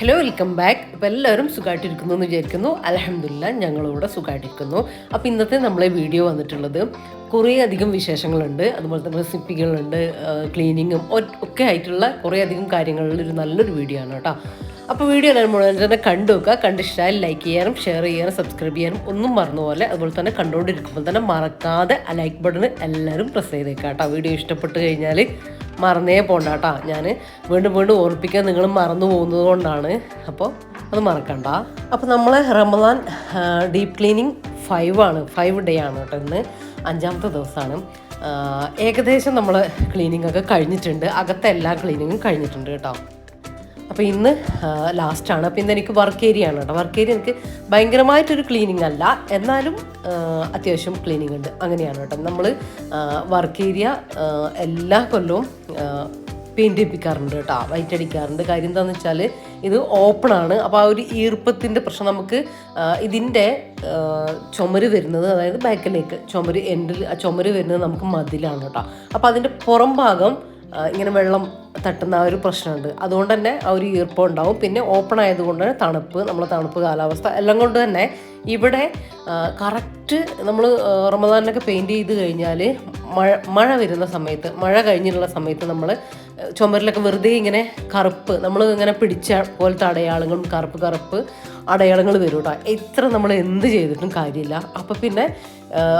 Hello welcome back ഇപ്പോൾ എല്ലാവരും സുഖമായിട്ടിരിക്കുന്നു എന്ന് വിചാരിക്കുന്നു. അലഹമില്ല ഞങ്ങളിവിടെ സുഖമായിട്ടിരിക്കുന്നു അപ്പോൾ ഇന്നത്തെ നമ്മളെ വീഡിയോ വന്നിട്ടുള്ളത് കുറേ അധികം വിശേഷങ്ങളുണ്ട്. അതുപോലെ തന്നെ റെസിപ്പികളുണ്ട് ക്ലീനിങ്ങും ഒക്കെ ആയിട്ടുള്ള കുറേ അധികം കാര്യങ്ങളുള്ള ഒരു നല്ലൊരു വീഡിയോ ആണ് കേട്ടോ. അപ്പോൾ വീഡിയോ എല്ലാവരും മുഴുവൻ തന്നെ കണ്ടു നോക്കുക. കണ്ടിഷ്ടമായി ലൈക്ക് ചെയ്യാനും ഷെയർ ചെയ്യാനും സബ്സ്ക്രൈബ് ചെയ്യാനും ഒന്നും മറന്നു പോലെ അതുപോലെ തന്നെ കണ്ടുകൊണ്ടിരിക്കുമ്പോൾ തന്നെ മറക്കാതെ ലൈക്ക് ബട്ടൺ എല്ലാവരും പ്രസ് ചെയ്തേക്കാം കേട്ടോ. വീഡിയോ ഇഷ്ടപ്പെട്ട് കഴിഞ്ഞാൽ മറന്നേ പോണ്ട കേട്ടോ. ഞാൻ വീണ്ടും വീണ്ടും ഓർപ്പിക്കാൻ നിങ്ങൾ മറന്നു പോകുന്നത് കൊണ്ടാണ്. അപ്പോൾ അത് മറക്കണ്ട. അപ്പോൾ നമ്മൾ റമദാൻ ഡീപ്പ് ക്ലീനിങ് ഫൈവ് ആണ്. ഫൈവ് ഡേ ആണ് കേട്ടോ ഇന്ന്. അഞ്ചാമത്തെ ദിവസമാണ്. ഏകദേശം നമ്മൾ ക്ലീനിങ് ഒക്കെ കഴിഞ്ഞിട്ടുണ്ട്. അകത്തെ എല്ലാ ക്ലീനിങ്ങും കഴിഞ്ഞിട്ടുണ്ട് കേട്ടോ. അപ്പോൾ ഇന്ന് ലാസ്റ്റാണ് അപ്പോൾ ഇന്ന് എനിക്ക് വർക്ക് ഏരിയ ആണ് കേട്ടോ. വർക്ക് ഏരിയ എനിക്ക് ഭയങ്കരമായിട്ടൊരു ക്ലീനിങ് അല്ല. എന്നാലും അത്യാവശ്യം ക്ലീനിങ് ഉണ്ട്. അങ്ങനെയാണ് കേട്ടോ. നമ്മൾ വർക്ക് ഏരിയ എല്ലാ കൊല്ലവും പെയിന്റ് ചെയ്യിപ്പിക്കാറുണ്ട് കേട്ടോ. വൈറ്റ് അടിക്കാറുണ്ട്. കാര്യം എന്താണെന്ന് വെച്ചാൽ ഇത് ഓപ്പൺ ആണ്. അപ്പോൾ ആ ഒരു ഈർപ്പത്തിന്റെ പ്രശ്നം നമുക്ക് ഇതിന്റെ ചുമര് വരുന്നത് അതായത് ബാക്കിലേക്ക് ചുമര് എൻഡിൽ ആ ചുമര് വരുന്നത് നമുക്ക് മതിലാണ് കേട്ടോ. അപ്പോൾ അതിന്റെ പുറം ഭാഗം ഇങ്ങനെ വെള്ളം തട്ടുന്ന ആ ഒരു പ്രശ്നമുണ്ട്. അതുകൊണ്ട് തന്നെ ആ ഒരു ഈർപ്പം ഉണ്ടാവും. പിന്നെ ഓപ്പൺ ആയതുകൊണ്ട് തന്നെ തണുപ്പ് നമ്മൾ തണുപ്പ് കാലാവസ്ഥ എല്ലാം കൊണ്ട് തന്നെ ഇവിടെ കറക്റ്റ് നമ്മൾ റമദാനൊക്കെ പെയിന്റ് ചെയ്ത് കഴിഞ്ഞാൽ മഴ മഴ വരുന്ന സമയത്ത് മഴ കഴിഞ്ഞിട്ടുള്ള സമയത്ത് നമ്മൾ ചുമരിലൊക്കെ വെറുതെ ഇങ്ങനെ കറുപ്പ് നമ്മൾ ഇങ്ങനെ പിടിച്ച പോലത്തെ അടയാളങ്ങളും കറുപ്പ് കറുപ്പ് അടയാളങ്ങൾ വരും കേട്ടോ. എത്ര നമ്മൾ എന്ത് ചെയ്തിട്ടും കാര്യമില്ല. അപ്പം പിന്നെ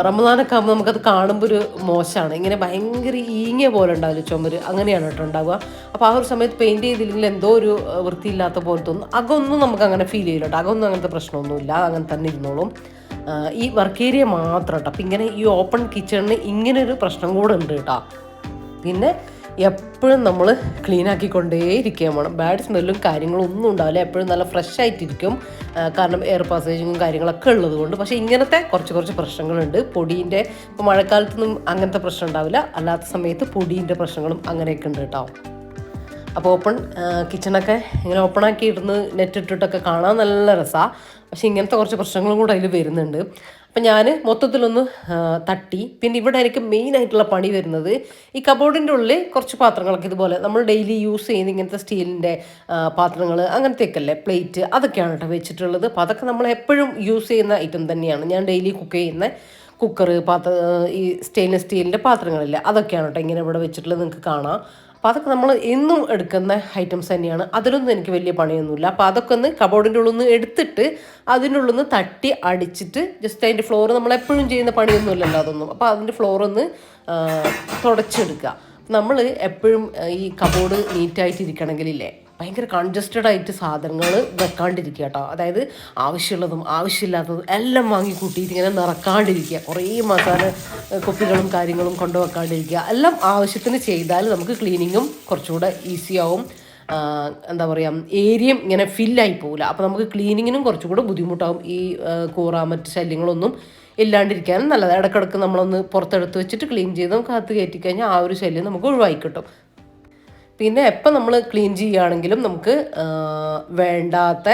റമദാനൊക്കെ ആകുമ്പോൾ നമുക്കത് കാണുമ്പോൾ ഒരു മോശമാണ്. ഇങ്ങനെ ഭയങ്കര ഈങ്ങിയ പോലെ ഉണ്ടാവില്ല ചുമര്? അങ്ങനെയാണ് കേട്ടോ ഉണ്ടാവുക. അപ്പോൾ ആ ഒരു സമയത്ത് പെയിന്റ് ചെയ്തില്ലെങ്കിൽ എന്തോ ഒരു വൃത്തിയില്ലാത്ത പോലെ തോന്നും. അകൊന്നും നമുക്ക് അങ്ങനെ ഫീൽ ചെയ്യില്ല കേട്ടോ. അകൊന്നും അങ്ങനത്തെ പ്രശ്നമൊന്നുമില്ല. അങ്ങനെ തന്നെ ഇരുന്നോളും. ഈ വർക്ക് ഏരിയ മാത്രം കേട്ടോ. അപ്പം ഇങ്ങനെ ഈ ഓപ്പൺ കിച്ചണിന് ഇങ്ങനെ ഒരു പ്രശ്നം കൂടെ ഉണ്ട് കേട്ടോ. പിന്നെ എപ്പോഴും നമ്മൾ ക്ലീൻ ആക്കിക്കൊണ്ടേയിരിക്കുകയും വേണം. ബാഡ് സ്മെല്ലും കാര്യങ്ങളും ഒന്നും ഉണ്ടാവില്ല. എപ്പോഴും നല്ല ഫ്രഷ് ആയിട്ടിരിക്കും. കാരണം എയർ പാസേജും കാര്യങ്ങളൊക്കെ ഉള്ളത് കൊണ്ട്. പക്ഷേ ഇങ്ങനത്തെ കുറച്ച് കുറച്ച് പ്രശ്നങ്ങളുണ്ട്. പൊടീന്റെ ഇപ്പോൾ മഴക്കാലത്തൊന്നും അങ്ങനത്തെ പ്രശ്നം ഉണ്ടാവില്ല. അല്ലാത്ത സമയത്ത് പൊടീന്റെ പ്രശ്നങ്ങളും അങ്ങനെയൊക്കെ ഉണ്ട് കേട്ടോ. അപ്പോൾ ഓപ്പൺ കിച്ചണൊക്കെ ഇങ്ങനെ ഓപ്പൺ ആക്കി ഇടുന്ന് നെറ്റ് ഇട്ടിട്ടൊക്കെ കാണാൻ നല്ല രസമാണ് പക്ഷേ ഇങ്ങനത്തെ കുറച്ച് പ്രശ്നങ്ങളും കൂടെ അതിൽ വരുന്നുണ്ട്. അപ്പം ഞാൻ മൊത്തത്തിലൊന്ന് തട്ടി. പിന്നെ ഇവിടെ എനിക്ക് മെയിൻ ആയിട്ടുള്ള പണി വരുന്നത് ഈ കബോർഡിന്റെ ഉള്ളിൽ കുറച്ച് പാത്രങ്ങളൊക്കെ ഇതുപോലെ നമ്മൾ ഡെയിലി യൂസ് ചെയ്യുന്ന ഇങ്ങനത്തെ സ്റ്റീലിന്റെ പാത്രങ്ങൾ അങ്ങനത്തെയൊക്കെ അല്ലേ പ്ലേറ്റ് അതൊക്കെയാണ് കേട്ടോ വെച്ചിട്ടുള്ളത്. അപ്പോൾ അതൊക്കെ നമ്മൾ എപ്പോഴും യൂസ് ചെയ്യുന്ന ഐറ്റം തന്നെയാണ്. ഞാൻ ഡെയിലി കുക്ക് ചെയ്യുന്ന കുക്കർ പാത്ര ഈ സ്റ്റെയിൻലെസ് സ്റ്റീലിന്റെ പാത്രങ്ങളില്ല. അതൊക്കെയാണ് കേട്ടോ ഇങ്ങനെ ഇവിടെ വെച്ചിട്ടുള്ളത്. നിങ്ങൾക്ക് കാണാം. അപ്പോൾ അതൊക്കെ നമ്മൾ എന്നും എടുക്കുന്ന ഐറ്റംസ് തന്നെയാണ്. അതിലൊന്നും എനിക്ക് വലിയ പണിയൊന്നുമില്ല. അപ്പോൾ അതൊക്കെ ഒന്ന് കബോർഡിന്റെ ഉള്ളിൽ നിന്ന് എടുത്തിട്ട് അതിന്റെ ഉള്ളിൽ തട്ടി അടിച്ചിട്ട് ജസ്റ്റ് അതിന്റെ ഫ്ലോർ നമ്മൾ എപ്പോഴും ചെയ്യുന്ന പണിയൊന്നും ഇല്ലല്ലോ അതൊന്നും. അപ്പോൾ അതിന്റെ ഫ്ലോർ ഒന്ന് തുടച്ചെടുക്കുക. നമ്മൾ എപ്പോഴും ഈ കബോർഡ് നീറ്റായിട്ട് ഇരിക്കണമെങ്കിലില്ലേ ഭയങ്കര കൺജസ്റ്റഡ് ആയിട്ട് സാധനങ്ങൾ വെക്കാണ്ടിരിക്കുക കേട്ടോ. അതായത് ആവശ്യമുള്ളതും ആവശ്യമില്ലാത്തതും എല്ലാം വാങ്ങി കൂട്ടിയിട്ട് ഇങ്ങനെ നിറക്കാണ്ടിരിക്കുക. കുറേ മസാല കുപ്പികളും കാര്യങ്ങളും കൊണ്ടു വെക്കാണ്ടിരിക്കുക എല്ലാം ആവശ്യത്തിന് ചെയ്താൽ നമുക്ക് ക്ലീനിങ്ങും കുറച്ചുകൂടെ ഈസിയാവും എന്താ പറയുക ഏരിയയും ഇങ്ങനെ ഫില്ലായി പോകില്ല അപ്പോൾ നമുക്ക് ക്ലീനിങ്ങിനും കുറച്ചുകൂടെ ബുദ്ധിമുട്ടാവും. ഈ കൂറാൻ കൂറ മറ്റ് ശല്യങ്ങളൊന്നും ഇല്ലാണ്ടിരിക്കാനും നല്ലത്. ഇടക്കിടക്ക് നമ്മളൊന്ന് പുറത്തെടുത്ത് വെച്ചിട്ട് ക്ലീൻ ചെയ്ത് നമുക്ക് അകത്ത് കയറ്റി കഴിഞ്ഞാൽ ആ ഒരു ശല്യം നമുക്ക് ഒഴിവായി കിട്ടും. പിന്നെ എപ്പോൾ നമ്മൾ ക്ലീൻ ചെയ്യുകയാണെങ്കിലും നമുക്ക് വേണ്ടാത്ത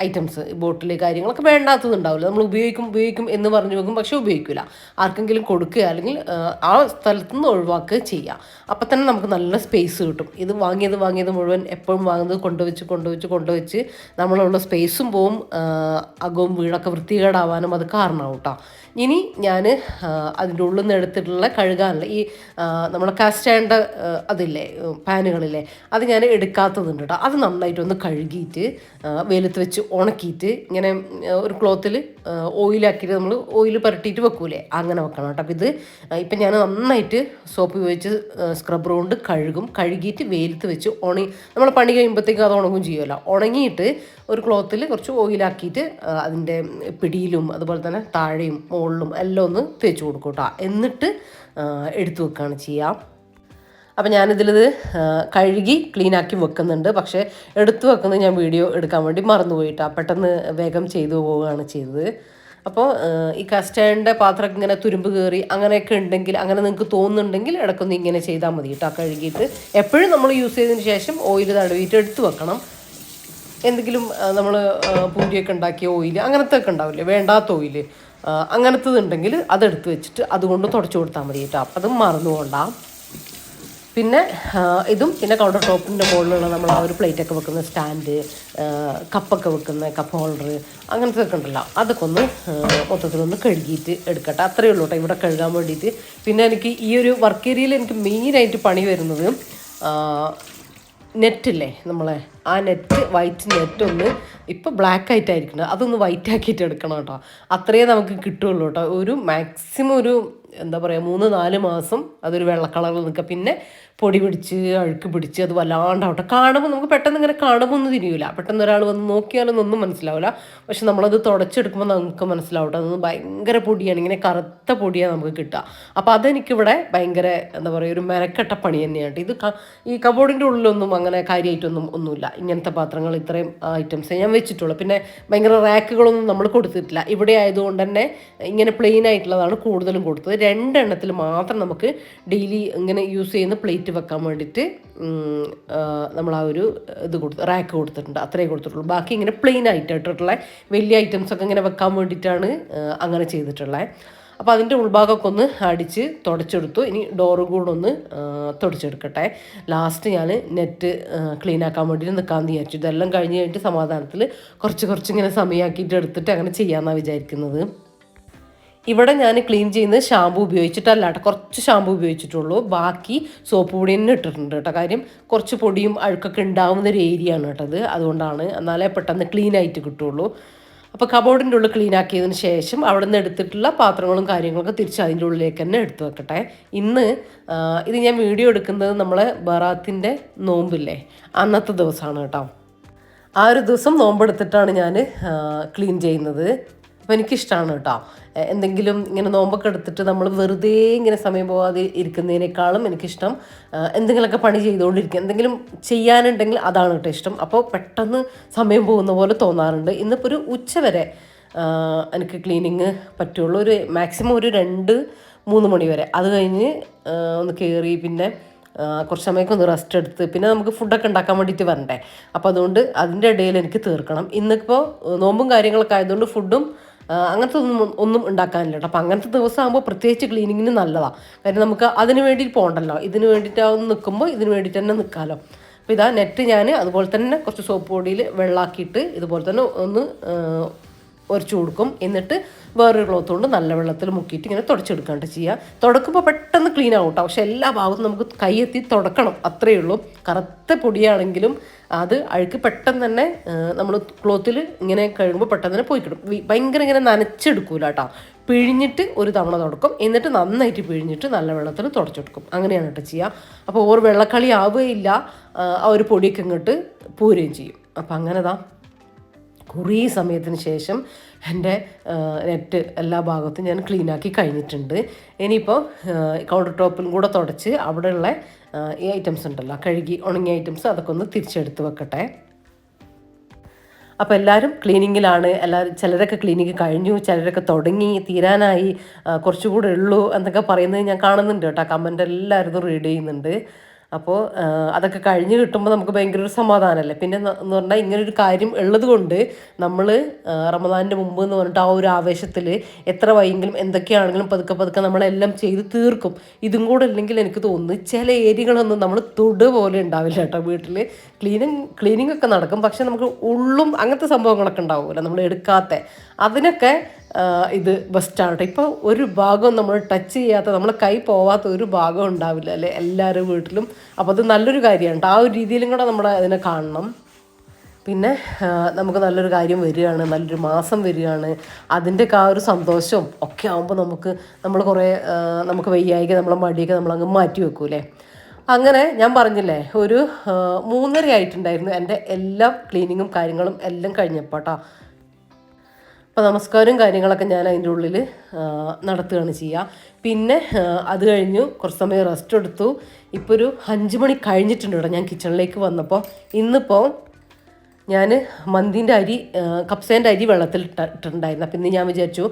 ഐറ്റംസ് ബോട്ടിൽ കാര്യങ്ങളൊക്കെ വേണ്ടാത്തത് ഉണ്ടാവില്ല നമ്മൾ ഉപയോഗിക്കും ഉപയോഗിക്കും എന്ന് പറഞ്ഞു വെക്കും പക്ഷെ ഉപയോഗിക്കില്ല ആർക്കെങ്കിലും കൊടുക്കുക അല്ലെങ്കിൽ ആ, സ്ഥലത്ത് നിന്ന് ഒഴിവാക്കുക ചെയ്യുക അപ്പം തന്നെ നമുക്ക് നല്ല സ്പേസ് കിട്ടും. ഇത് വാങ്ങിയത് വാങ്ങിയത് മുഴുവൻ എപ്പോഴും വാങ്ങുന്നത് കൊണ്ടുവച്ച് കൊണ്ടുവച്ച് കൊണ്ടുവച്ച് നമ്മളുള്ള സ്പേസും പോവും അകവും വീടൊക്കെ വൃത്തികേടാവാനും അത് കാരണമാവും കേട്ടോ ഇനി ഞാൻ അതിന്റെ ഉള്ളിൽ നിന്ന് എടുത്തിട്ടുള്ള കഴുകാനുള്ള ഈ നമ്മുടെ കാസ്റ്റാൻഡ് അതില്ലേ പാനുകളില്ലേ അത് ഞാൻ എടുക്കാത്തതുണ്ട് കേട്ടോ അത് നന്നായിട്ടൊന്ന് കഴുകിയിട്ട് വെയിലത്ത് വെച്ച് ഉണക്കിയിട്ട് ഇങ്ങനെ ഒരു ക്ലോത്തിൽ ഓയിലാക്കിയിട്ട് നമ്മൾ ഓയിൽ പുരട്ടിയിട്ട് വെക്കൂലേ? അങ്ങനെ വെക്കണം കേട്ടോ. അപ്പോൾ ഇത് ഇപ്പം ഞാൻ നന്നായിട്ട് സോപ്പ് ഉപയോഗിച്ച് സ്ക്രബ്ബർ കൊണ്ട് കഴുകും. കഴുകിയിട്ട് വെയിലത്ത് വെച്ച് ഉണങ്ങി നമ്മൾ പണി കഴിയുമ്പോഴത്തേക്കും അത് ഉണങ്ങും ചെയ്യുമല്ലോ. ഉണങ്ങിയിട്ട് ഒരു ക്ലോത്തിൽ കുറച്ച് ഓയിലാക്കിയിട്ട് അതിന്റെ പിടിയിലും അതുപോലെ തന്നെ താഴെയും മുകളിലും എല്ലാം ഒന്ന് തേച്ച് കൊടുക്കും കേട്ടോ. എന്നിട്ട് എടുത്തു വെക്കുകയാണ് ചെയ്യുക. അപ്പം ഞാനിതിലിത് കഴുകി ക്ലീനാക്കി വെക്കുന്നുണ്ട്. പക്ഷേ എടുത്തു വെക്കുന്നത് ഞാൻ വീഡിയോ എടുക്കാൻ വേണ്ടി മറന്നുപോയിട്ടാ. പെട്ടെന്ന് വേഗം ചെയ്തു പോവുകയാണ് ചെയ്തത്. അപ്പോൾ ഈ കസ്റ്റാർഡിന്റെ പാത്രം ഇങ്ങനെ തുരുമ്പ് കയറി അങ്ങനെയൊക്കെ ഉണ്ടെങ്കിൽ അങ്ങനെ നിങ്ങൾക്ക് തോന്നുന്നുണ്ടെങ്കിൽ ഇടയ്ക്കൊന്ന് ഇങ്ങനെ ചെയ്താൽ മതി കേട്ടോ കഴുകിയിട്ട്. എപ്പോഴും നമ്മൾ യൂസ് ചെയ്തതിന് ശേഷം ഓയിൽ തടവിയിട്ട് എടുത്തു വെക്കണം. എന്തെങ്കിലും നമ്മൾ പൂരിയൊക്കെ ഉണ്ടാക്കിയ ഓയിൽ അങ്ങനത്തെ ഒക്കെ ഉണ്ടാവില്ലേ? വേണ്ടാത്ത ഓയിൽ അങ്ങനത്തത് ഉണ്ടെങ്കിൽ അതെടുത്ത് വെച്ചിട്ട് അതുകൊണ്ട് തുടച്ചു കൊടുത്താൽ മതി കേട്ടോ. അപ്പം അത് മറന്നു കൊണ്ടാ പിന്നെ ഇതും പിന്നെ കൗണ്ടർ ടോപ്പിന്റെ മുകളിലുള്ള നമ്മൾ ആ ഒരു പ്ലേറ്റൊക്കെ വെക്കുന്ന സ്റ്റാൻഡ് കപ്പൊക്കെ വെക്കുന്ന കപ്പ് ഹോൾഡർ അങ്ങനത്തെ ഒക്കെ ഉണ്ടല്ലോ. അതൊക്കെ ഒന്ന് മൊത്തത്തിലൊന്ന് കഴുകിയിട്ട് എടുക്കട്ടെ. അത്രയേ ഉള്ളൂ കേട്ടോ ഇവിടെ കഴുകാൻ വേണ്ടിയിട്ട്. പിന്നെ എനിക്ക് ഈ ഒരു വർക്ക് ഏരിയയിൽ എനിക്ക് മെയിനായിട്ട് പണി വരുന്നത് നെറ്റില്ലേ നമ്മളെ? ആ നെറ്റ് വൈറ്റ് നെറ്റ് ഒന്ന് ഇപ്പോൾ ബ്ലാക്ക് ആയിട്ടായിരിക്കണം അതൊന്ന് വൈറ്റ് ആക്കിയിട്ട് എടുക്കണം കേട്ടോ. അത്രയേ നമുക്ക് കിട്ടുള്ളൂ കേട്ടോ. ഒരു മാക്സിമം ഒരു എന്താ പറയുക മൂന്ന് നാല് മാസം അതൊരു വെള്ള കളറിൽ നിൽക്കുക. പിന്നെ പൊടി പിടിച്ച് അഴുക്ക് പിടിച്ച് അത് വല്ലാണ്ടാവട്ടെ. കാണുമ്പോൾ നമുക്ക് പെട്ടെന്ന് ഇങ്ങനെ കാണുമ്പോൾ ഒന്നും തിരിയൂല. പെട്ടെന്ന് ഒരാൾ വന്ന് നോക്കിയാലൊന്നും ഒന്നും മനസ്സിലാവില്ല പക്ഷെ നമ്മളത് തുടച്ചെടുക്കുമ്പോൾ നമുക്ക് മനസ്സിലാവട്ടെ. അത് ഭയങ്കര പൊടിയാണ്. ഇങ്ങനെ കറുത്ത പൊടിയാണ് നമുക്ക് കിട്ടുക. അപ്പോൾ അതെനിക്കിവിടെ ഭയങ്കര എന്താ പറയുക ഒരു മെനക്കെട്ട പണി തന്നെയാണ്. ഇത് ഈ കബോർഡിന്റെ ഉള്ളിലൊന്നും അങ്ങനെ കാര്യമായിട്ടൊന്നും ഒന്നുമില്ല. ഇങ്ങനത്തെ പാത്രങ്ങൾ ഇത്രയും ഐറ്റംസ് ഞാൻ വെച്ചിട്ടുള്ളൂ. പിന്നെ ഭയങ്കര റാക്കുകളൊന്നും നമ്മൾ കൊടുത്തിട്ടില്ല. ഇവിടെ ആയതുകൊണ്ട് തന്നെ ഇങ്ങനെ പ്ലെയിൻ ആയിട്ടുള്ളതാണ് കൂടുതലും കൊടുത്തത്. രണ്ടെണ്ണത്തിൽ മാത്രം നമുക്ക് ഡെയിലി ഇങ്ങനെ യൂസ് ചെയ്യുന്ന പ്ലേറ്റ് വെക്കാൻ വേണ്ടിയിട്ട് നമ്മൾ ആ ഒരു ഇത് കൊടുത്ത് റാക്ക് കൊടുത്തിട്ടുണ്ട്. അത്രേ കൊടുത്തിട്ടുള്ളൂ. ബാക്കി ഇങ്ങനെ പ്ലെയിൻ ആയിട്ട് ഇട്ടിട്ടുള്ള വലിയ ഐറ്റംസ് ഒക്കെ ഇങ്ങനെ വെക്കാൻ വേണ്ടിയിട്ടാണ് അങ്ങനെ ചെയ്തിട്ടുള്ളത് അപ്പോൾ അതിന്റെ ഉൾഭാഗമൊക്കെ ഒന്ന് അടിച്ച് തുടച്ചെടുത്തു. ഇനി ഡോറ് കൂടെ ഒന്ന് തുടച്ചെടുക്കട്ടെ. ലാസ്റ്റ് ഞാൻ നെറ്റ് ക്ലീൻ ആക്കാൻ വേണ്ടിയിട്ട് നിൽക്കാമെന്ന് വിചാരിച്ചു. ഇതെല്ലാം കഴിഞ്ഞ് കഴിഞ്ഞിട്ട് സമാധാനത്തിൽ കുറച്ച് കുറച്ച് ഇങ്ങനെ സമയമാക്കിയിട്ട് എടുത്തിട്ട് അങ്ങനെ ചെയ്യാമെന്നാണ് വിചാരിക്കുന്നത്. ഇവിടെ ഞാൻ ക്ലീൻ ചെയ്യുന്നത് ഷാമ്പു ഉപയോഗിച്ചിട്ടല്ല കേട്ടോ കുറച്ച് ഷാമ്പു ഉപയോഗിച്ചിട്ടുള്ളൂ. ബാക്കി സോപ്പ് പൊടി തന്നെ ഇട്ടിട്ടുണ്ട് കേട്ടോ കാര്യം കുറച്ച് പൊടിയും അഴുക്കൊക്കെ ഉണ്ടാവുന്ന ഒരു ഏരിയ ആണ് കേട്ടത് അതുകൊണ്ടാണ് എന്നാലേ പെട്ടെന്ന് ക്ലീൻ ആയിട്ട് കിട്ടുള്ളൂ. അപ്പോൾ കബോർഡിന്റെ ഉള്ളിൽ ക്ലീൻ ആക്കിയതിന് ശേഷം അവിടെ നിന്ന് എടുത്തിട്ടുള്ള പാത്രങ്ങളും കാര്യങ്ങളൊക്കെ തിരിച്ച് അതിന്റെ ഉള്ളിലേക്ക് തന്നെ എടുത്തു വെക്കട്ടെ. ഇന്ന് ഇത് ഞാൻ വീഡിയോ എടുക്കുന്നത് നമ്മളെ ബറാത്തിന്റെ നോമ്പില്ലേ? അന്നത്തെ ദിവസമാണ് കേട്ടോ ആ ഒരു ദിവസം നോമ്പെടുത്തിട്ടാണ് ഞാൻ ക്ലീൻ ചെയ്യുന്നത്. അപ്പോൾ എനിക്കിഷ്ടമാണ് കേട്ടോ. എന്തെങ്കിലും ഇങ്ങനെ നോമ്പൊക്കെ എടുത്തിട്ട് നമ്മൾ വെറുതെ ഇങ്ങനെ സമയം പോകാതെ ഇരിക്കുന്നതിനേക്കാളും എനിക്കിഷ്ടം. എന്തെങ്കിലുമൊക്കെ പണി ചെയ്തുകൊണ്ടിരിക്കുക. എന്തെങ്കിലും ചെയ്യാനുണ്ടെങ്കിൽ അതാണ് കേട്ടോ ഇഷ്ടം. അപ്പോൾ പെട്ടെന്ന് സമയം പോകുന്ന പോലെ തോന്നാറുണ്ട്. ഇന്നിപ്പോൾ ഒരു ഉച്ച വരെ എനിക്ക് ക്ലീനിങ് പറ്റുള്ളൂ. ഒരു മാക്സിമം ഒരു രണ്ട് മൂന്ന് മണി വരെ. അത് കഴിഞ്ഞ് ഒന്ന് കയറി പിന്നെ കുറച്ച് സമയമൊക്കെ ഒന്ന് റെസ്റ്റ് എടുത്ത് പിന്നെ നമുക്ക് ഫുഡൊക്കെ ഉണ്ടാക്കാൻ വേണ്ടിയിട്ട് വരണ്ടേ. അപ്പോൾ അതുകൊണ്ട് അതിന്റെ ഇടയിൽ എനിക്ക് തീർക്കണം. ഇന്നിപ്പോൾ നോമ്പും കാര്യങ്ങളൊക്കെ ആയതുകൊണ്ട് ഫുഡും അങ്ങനത്തെ ഒന്നും ഒന്നും ഉണ്ടാക്കാനില്ല അപ്പോൾ അങ്ങനത്തെ ദിവസം ആകുമ്പോൾ പ്രത്യേകിച്ച് ക്ലീനിങ്ങിന് നല്ലതാണ് കാര്യം നമുക്ക് അതിന് വേണ്ടി പോകണ്ടല്ലോ ഇതിന് വേണ്ടിയിട്ടാവും നിൽക്കുമ്പോൾ ഇതിന് വേണ്ടിയിട്ട് തന്നെ നിൽക്കാമല്ലോ അപ്പോൾ ഇതാ നെറ്റ് ഞാൻ അതുപോലെ തന്നെ കുറച്ച് സോപ്പ് പൊടിയിൽ വെള്ളമാക്കിയിട്ട് ഇതുപോലെ തന്നെ ഒന്ന് ആ, ഉരച്ചു കൊടുക്കും. എന്നിട്ട് വേറൊരു ക്ലോത്ത് കൊണ്ട് നല്ല വെള്ളത്തിൽ മുക്കിയിട്ട് ഇങ്ങനെ തുടച്ചെടുക്കാണ്ട് ചെയ്യുക തുടക്കുമ്പോൾ പെട്ടെന്ന് ക്ലീൻ ആവും കേട്ടോ പക്ഷെ എല്ലാ ഭാഗത്തും നമുക്ക് കൈയെത്തി തുടക്കണം. അത്രയേ ഉള്ളൂ. കറുത്ത പൊടിയാണെങ്കിലും അത് അഴുക്ക് പെട്ടെന്ന് തന്നെ നമ്മൾ ക്ലോത്തിൽ ഇങ്ങനെ കഴുകുമ്പോൾ പെട്ടെന്ന് തന്നെ പോയി കിട്ടും ഭയങ്കര ഇങ്ങനെ നനച്ചെടുക്കൂല കേട്ടോ പിഴിഞ്ഞിട്ട് ഒരു തവണ തുടക്കും. എന്നിട്ട് നന്നായിട്ട് പിഴിഞ്ഞിട്ട് നല്ല വെള്ളത്തിൽ തുടച്ചെടുക്കും. അങ്ങനെയാണ് കേട്ടോ ചെയ്യുക അപ്പോൾ ഓർ വെള്ളക്കളി ആവുകയില്ല. ആ, ഒരു പൊടിയൊക്കെ ഇങ്ങോട്ട് പോരുകയും ചെയ്യും. അപ്പം അങ്ങനെതാ കുറേ സമയത്തിന് ശേഷം എന്റെ നെറ്റ് എല്ലാ ഭാഗത്തും ഞാൻ ക്ലീൻ ആക്കി കഴിഞ്ഞിട്ടുണ്ട്. ഇനിയിപ്പോൾ കൗണ്ടർ ടോപ്പിലും കൂടെ തുടച്ച് അവിടെയുള്ള ഈ ഐറ്റംസ് ഉണ്ടല്ലോ കഴുകി ഉണങ്ങിയ ഐറ്റംസ് അതൊക്കെ ഒന്ന് തിരിച്ചെടുത്ത് വെക്കട്ടെ. അപ്പോൾ എല്ലാവരും ക്ലീനിങ്ങിലാണ് എല്ലാവരും ചിലരൊക്കെ ക്ലീനിങ് കഴിഞ്ഞു ചിലരൊക്കെ തുടങ്ങി തീരാനായി കുറച്ചുകൂടെ ഉള്ളൂ എന്നൊക്കെ പറയുന്നത് ഞാൻ കാണുന്നുണ്ട് കേട്ടോ. കമന്റ് എല്ലാവരും റീഡ് ചെയ്യുന്നുണ്ട്. അപ്പോൾ അതൊക്കെ കഴിഞ്ഞ് കിട്ടുമ്പോൾ നമുക്ക് ഭയങ്കര ഒരു സമാധാനമല്ലേ പിന്നെ എന്ന് പറഞ്ഞാൽ ഇങ്ങനൊരു കാര്യം ഉള്ളത് കൊണ്ട് നമ്മൾ റമദാനിന്റെ മുമ്പ് എന്ന് പറഞ്ഞിട്ട് ആ ഒരു ആവേശത്തിൽ എത്ര വൈകിലും എന്തൊക്കെയാണെങ്കിലും പതുക്കെ പതുക്കെ നമ്മളെല്ലാം ചെയ്ത് തീർക്കും. ഇതും കൂടെ ഇല്ലെങ്കിൽ എനിക്ക് തോന്നുന്നു ചില ഏരിയകളൊന്നും നമ്മൾ തൊട് പോലെ ഉണ്ടാവില്ല കേട്ടോ വീട്ടിൽ ക്ലീനിങ് ക്ലീനിങ് ഒക്കെ നടക്കും. പക്ഷെ നമുക്ക് ഉള്ളും അങ്ങനത്തെ സംഭവങ്ങളൊക്കെ ഉണ്ടാവുമല്ലോ നമ്മൾ എടുക്കാത്ത. അതിനൊക്കെ ഇത് ബെസ്റ്റാണ് കേട്ടോ ഇപ്പോൾ ഒരു ഭാഗം നമ്മൾ ടച്ച് ചെയ്യാത്ത നമ്മൾ കൈ പോവാത്ത ഒരു ഭാഗം ഉണ്ടാവില്ല അല്ലേ? എല്ലാവരും വീട്ടിലും. അപ്പോൾ അത് നല്ലൊരു കാര്യമാണ് ആ ഒരു രീതിയിലും കൂടെ നമ്മൾ അതിനെ കാണണം. പിന്നെ നമുക്ക് നല്ലൊരു കാര്യം വരികയാണ് നല്ലൊരു മാസം വരികയാണ്. അതിന്റെയൊക്കെ ആ ഒരു സന്തോഷവും ഒക്കെ ആകുമ്പോൾ നമുക്ക് നമ്മൾ കുറേ നമുക്ക് വയ്യായിക നമ്മളെ മടിയൊക്കെ നമ്മളങ്ങ് മാറ്റി വെക്കൂലേ അങ്ങനെ ഞാൻ പറഞ്ഞില്ലേ ഒരു മൂന്നര ആയിട്ടുണ്ടായിരുന്നു എന്റെ എല്ലാ ക്ലീനിങ്ങും കാര്യങ്ങളും എല്ലാം കഴിഞ്ഞപ്പോൾ കേട്ടോ അപ്പോൾ നമസ്കാരവും കാര്യങ്ങളൊക്കെ ഞാൻ അതിന്റെ ഉള്ളിൽ നടത്തുകയാണ് ചെയ്യുക പിന്നെ അത് കഴിഞ്ഞു കുറച്ച് സമയം റെസ്റ്റ് എടുത്തു. ഇപ്പോൾ ഒരു അഞ്ച് മണി കഴിഞ്ഞിട്ടുണ്ട് കേട്ടോ ഞാൻ കിച്ചണിലേക്ക് വന്നപ്പോൾ ഇന്നിപ്പോൾ ഞാൻ മന്തിന്റെ അരി കപ്സേന്റെ അരി വെള്ളത്തിൽ ഇട്ട- ഇട്ടിട്ടുണ്ടായിരുന്നു. അപ്പം ഇന്ന് ഞാൻ വിചാരിച്ചു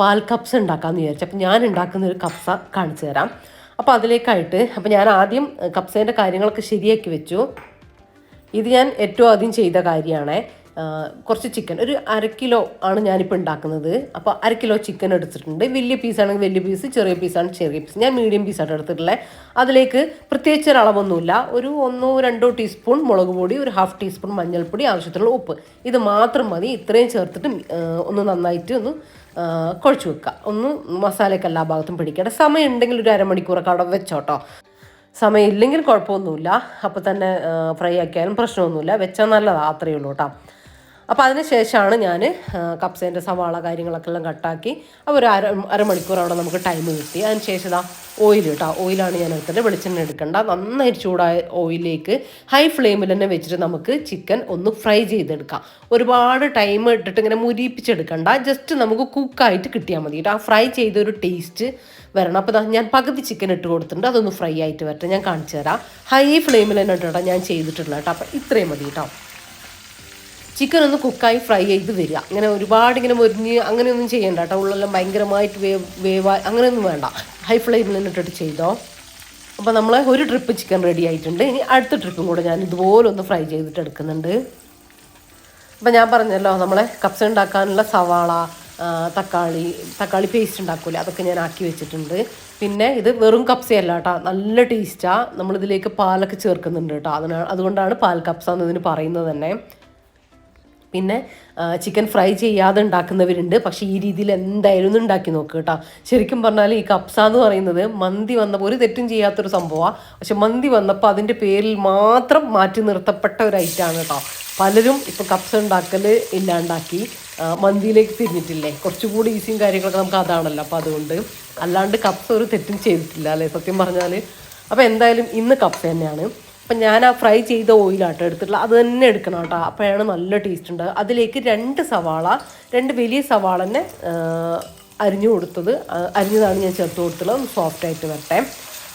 പാൽ കപ്സ ഉണ്ടാക്കാമെന്ന് വിചാരിച്ചു. അപ്പം ഞാൻ ഉണ്ടാക്കുന്ന ഒരു കപ്സ കാണിച്ചു തരാം. അപ്പോൾ അതിലേക്കായിട്ട് അപ്പോൾ ഞാൻ ആദ്യം കപ്സേന്റെ കാര്യങ്ങളൊക്കെ ശരിയാക്കി വെച്ചു. ഇത് ഞാൻ ഏറ്റവും ആദ്യം ചെയ്ത കാര്യമാണ് കുറച്ച് ചിക്കൻ ഒരു അര കിലോ ആണ് ഞാനിപ്പോൾ ഉണ്ടാക്കുന്നത് അപ്പോൾ അര കിലോ ചിക്കൻ എടുത്തിട്ടുണ്ട്. വലിയ പീസാണെങ്കിൽ വലിയ പീസ് ചെറിയ പീസാണെങ്കിൽ ചെറിയ പീസ് ഞാൻ മീഡിയം പീസായിട്ട് എടുത്തിട്ടുള്ളത് അതിലേക്ക് പ്രത്യേകിച്ച് ഒരു അളവൊന്നുമില്ല. ഒരു ഒന്നോ രണ്ടോ ടീസ്പൂൺ മുളക് പൊടി ഒരു ഹാഫ് ടീസ്പൂൺ മഞ്ഞൾപ്പൊടി ആവശ്യത്തിനുള്ള ഉപ്പ്. ഇത് മാത്രം മതി. ഇത്രയും ചേർത്തിട്ട് ഒന്ന് നന്നായിട്ട് ഒന്ന് കുഴച്ച് വെക്കുക. ഒന്ന് മസാലയൊക്കെ എല്ലാ ഭാഗത്തും പിടിക്കട്ടെ. സമയം ഉണ്ടെങ്കിൽ ഒരു അരമണിക്കൂറൊക്കെ അവിടെ വെച്ചോട്ടോ. സമയം ഇല്ലെങ്കിൽ കുഴപ്പമൊന്നുമില്ല. അപ്പോൾ തന്നെ ഫ്രൈ ആക്കിയാലും പ്രശ്നമൊന്നുമില്ല. വെച്ചാൽ നല്ലതാണ് അത്രയേ ഉള്ളൂ കേട്ടോ. അപ്പോൾ അതിന് ശേഷമാണ് ഞാൻ കപ്സേന്റെ സവാള കാര്യങ്ങളൊക്കെ എല്ലാം കട്ടാക്കി അപ്പോൾ ഒരു അര അരമണിക്കൂർ അവിടെ നമുക്ക് ടൈം കിട്ടി. അതിന് ശേഷം ഇതാ ഓയിൽ കേട്ടോ ഓയിലാണ് ഞാൻ എടുത്തിട്ട് വെളിച്ചെണ്ണ എടുക്കേണ്ട. നന്നായി ചൂടായ ഓയിലേക്ക് ഹൈ ഫ്ലെയിമിൽ തന്നെ വെച്ചിട്ട് നമുക്ക് ചിക്കൻ ഒന്ന് ഫ്രൈ ചെയ്തെടുക്കാം. ഒരുപാട് ടൈം ഇട്ടിട്ട് ഇങ്ങനെ മുരിപ്പിച്ചെടുക്കണ്ട. ജസ്റ്റ് നമുക്ക് കുക്കായിട്ട് കിട്ടിയാൽ മതി കേട്ടോ. ആ ഫ്രൈ ചെയ്തൊരു ടേസ്റ്റ് വരണം. അപ്പോൾ ഞാൻ പകുതി ചിക്കൻ ഇട്ട് കൊടുത്തിട്ടുണ്ട്. അതൊന്ന് ഫ്രൈ ആയിട്ട് വരട്ടെ. ഞാൻ കാണിച്ചു തരാം. ഹൈ ഫ്ലെയിമിൽ തന്നെ ഇട്ടോ ഞാൻ ചെയ്തിട്ടുള്ള കേട്ടോ. അപ്പോൾ ഇത്രയും മതി കേട്ടോ. ചിക്കൻ ഒന്ന് കുക്കായി ഫ്രൈ ചെയ്ത് വരിക. അങ്ങനെ ഒരുപാട് ഇങ്ങനെ മുരിഞ്ഞ് അങ്ങനെയൊന്നും ചെയ്യണ്ട കേട്ടോ. ഉള്ളെല്ലാം ഭയങ്കരമായിട്ട് വേവ് വേവാ അങ്ങനെയൊന്നും വേണ്ട. ഹൈ ഫ്ലെയിമിൽ തന്നെ ഇട്ടിട്ട് ചെയ്തോ. അപ്പോൾ നമ്മൾ ഒരു ട്രിപ്പ് ചിക്കൻ റെഡി ആയിട്ടുണ്ട്. ഇനി അടുത്ത ട്രിപ്പും കൂടെ ഞാൻ ഇതുപോലെ ഒന്ന് ഫ്രൈ ചെയ്തിട്ട് എടുക്കുന്നുണ്ട്. അപ്പോൾ ഞാൻ പറഞ്ഞല്ലോ നമ്മളെ കപ്സ ഉണ്ടാക്കാനുള്ള സവാള തക്കാളി തക്കാളി പേസ്റ്റ് ഉണ്ടാക്കൂലേ അതൊക്കെ ഞാൻ ആക്കി വെച്ചിട്ടുണ്ട്. പിന്നെ ഇത് വെറും കപ്സയല്ല കേട്ടോ. നല്ല ടേസ്റ്റാണ് നമ്മളിതിലേക്ക് പാലൊക്കെ ചേർക്കുന്നുണ്ട് കേട്ടോ. അതിനാണ് അതുകൊണ്ടാണ് പാൽ കപ്സ എന്നതിന് പറയുന്നത് തന്നെ. പിന്നെ ചിക്കൻ ഫ്രൈ ചെയ്യാതെ ഉണ്ടാക്കുന്നവരുണ്ട്. പക്ഷേ ഈ രീതിയിൽ എന്തായാലും ഒന്ന് ഉണ്ടാക്കി നോക്കുക കേട്ടോ. ശരിക്കും പറഞ്ഞാൽ ഈ കപ്സ എന്ന് പറയുന്നത് മന്തി വന്നപ്പോൾ ഒരു തെറ്റും ചെയ്യാത്തൊരു സംഭവമാണ് പക്ഷെ മന്തി വന്നപ്പോൾ അതിന്റെ പേരിൽ മാത്രം മാറ്റി നിർത്തപ്പെട്ട ഒരു ഐറ്റമാണ് കേട്ടോ. പലരും ഇപ്പോൾ കപ്സ ഉണ്ടാക്കൽ ഇല്ലാണ്ടാക്കി മന്തിയിലേക്ക് തിരിഞ്ഞിട്ടില്ലേ? കുറച്ചുകൂടി ഈസിയും കാര്യങ്ങളൊക്കെ നമുക്ക് അതാണല്ലോ. അപ്പോൾ അതുകൊണ്ട് അല്ലാണ്ട് കപ്സ ഒരു തെറ്റും ചെയ്തിട്ടില്ല അല്ലേ? സത്യം പറഞ്ഞാൽ അപ്പോൾ എന്തായാലും ഇന്ന് കപ്സ തന്നെയാണ്. അപ്പം ഞാൻ ആ ഫ്രൈ ചെയ്ത ഓയിലാട്ടോ എടുത്തിട്ടുള്ള അത് തന്നെ എടുക്കണം കേട്ടോ. അപ്പോഴാണ് നല്ല ടേസ്റ്റ് ഉണ്ട്. അതിലേക്ക് രണ്ട് സവാള രണ്ട് വലിയ സവാള തന്നെ അരിഞ്ഞു കൊടുത്തത്. അരിഞ്ഞതാണ് ഞാൻ ചേർത്ത് കൊടുത്തുള്ളത് സോഫ്റ്റായിട്ട് വരട്ടെ.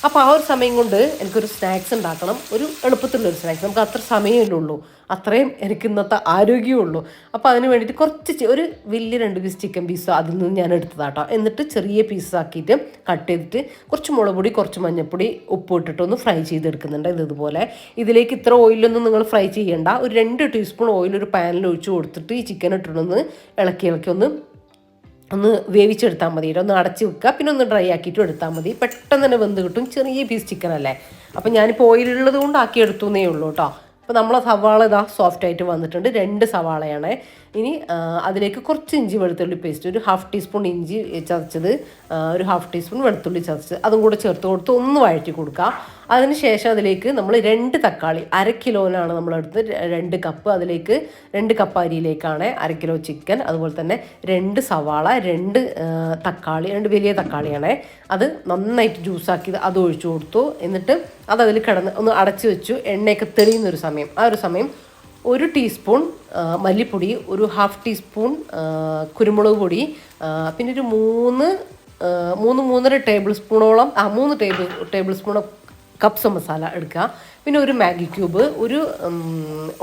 അപ്പോൾ ആ ഒരു സമയം കൊണ്ട് എനിക്കൊരു സ്നാക്സ് ഉണ്ടാക്കണം. ഒരു എളുപ്പത്തിലുള്ളൊരു സ്നാക്സ്. നമുക്ക് അത്ര സമയമല്ലേ ഉള്ളൂ അത്രയും എനിക്ക് ഇന്നത്തെ ആരോഗ്യമുള്ളൂ അപ്പോൾ അതിന് വേണ്ടിയിട്ട് കുറച്ച് ഒരു വലിയ രണ്ട് പീസ് ചിക്കൻ പീസോ അതിൽ നിന്ന് ഞാൻ എടുത്തതാട്ടോ. എന്നിട്ട് ചെറിയ പീസസ് ആക്കിയിട്ട് കട്ട് ചെയ്തിട്ട് കുറച്ച് മുളക് പൊടി കുറച്ച് മഞ്ഞൾപ്പൊടി ഉപ്പ് ഇട്ടിട്ട് ഒന്ന് ഫ്രൈ ചെയ്തെടുക്കുന്നുണ്ട്. ഇത് ഇതുപോലെ. ഇതിലേക്ക് ഇത്ര ഓയിലൊന്നും നിങ്ങൾ ഫ്രൈ ചെയ്യേണ്ട. ഒരു രണ്ട് ടീസ്പൂൺ ഓയിൽ ഒരു പാനിൽ ഒഴിച്ച് കൊടുത്തിട്ട് ഈ ചിക്കൻ ഇട്ടിട്ടൊന്ന് ഇളക്കി ഇളക്കി ഒന്ന് ഒന്ന് വേവിച്ചെടുത്താൽ മതി. ഒന്ന് അടച്ച് വെക്കുക. പിന്നെ ഒന്ന് ഡ്രൈ ആക്കിയിട്ട് എടുത്താൽ മതി. പെട്ടെന്ന് തന്നെ വെന്ത് കിട്ടും. ചെറിയ പീസ് ചിക്കൻ അല്ലേ? അപ്പം ഞാനിപ്പോൾ ഓയിലുള്ളത് കൊണ്ട് ആക്കി എടുത്തുന്നേ ഉള്ളൂ കേട്ടോ അപ്പോൾ നമ്മളെ സവാള ഇതാ സോഫ്റ്റ് ആയിട്ട് വന്നിട്ടുണ്ട്. രണ്ട് സവാളയാണ്. ഇനി അതിലേക്ക് കുറച്ച് ഇഞ്ചി വെളുത്തുള്ളി പേസ്റ്റ് ഒരു ഹാഫ് ടീസ്പൂൺ ഇഞ്ചി ചതച്ചത് ഒരു ഹാഫ് ടീസ്പൂൺ വെളുത്തുള്ളി ചതച്ചത് അതും കൂടെ ചേർത്ത് കൊടുത്ത് ഒന്ന് വഴറ്റി കൊടുക്കുക അതിനുശേഷം അതിലേക്ക് നമ്മൾ രണ്ട് തക്കാളി അര കിലോനാണ് നമ്മളെടുത്ത് രണ്ട് കപ്പ്. അതിലേക്ക് രണ്ട് കപ്പ് അരിയിലേക്കാണ് അര കിലോ ചിക്കൻ അതുപോലെ തന്നെ രണ്ട് സവാള രണ്ട് തക്കാളി രണ്ട് വലിയ തക്കാളിയാണ്. അത് നന്നായിട്ട് ജ്യൂസാക്കി അത് ഒഴിച്ചു കൊടുത്തു. എന്നിട്ട് അത് അതിൽ കിടന്ന് ഒന്ന് അടച്ചു വെച്ചു. എണ്ണയൊക്കെ തെളിയുന്നൊരു സമയം. ആ ഒരു സമയം ഒരു ടീസ്പൂൺ മല്ലിപ്പൊടി ഒരു ഹാഫ് ടീസ്പൂൺ കുരുമുളക് പൊടി പിന്നെ ഒരു മൂന്ന് മൂന്ന് മൂന്നര ടേബിൾ സ്പൂണോളം ആ മൂന്ന് ടേബിൾ ടേബിൾ സ്പൂൺ കപ്സ മസാല എടുക്കുക. പിന്നെ ഒരു മാഗി ക്യൂബ് ഒരു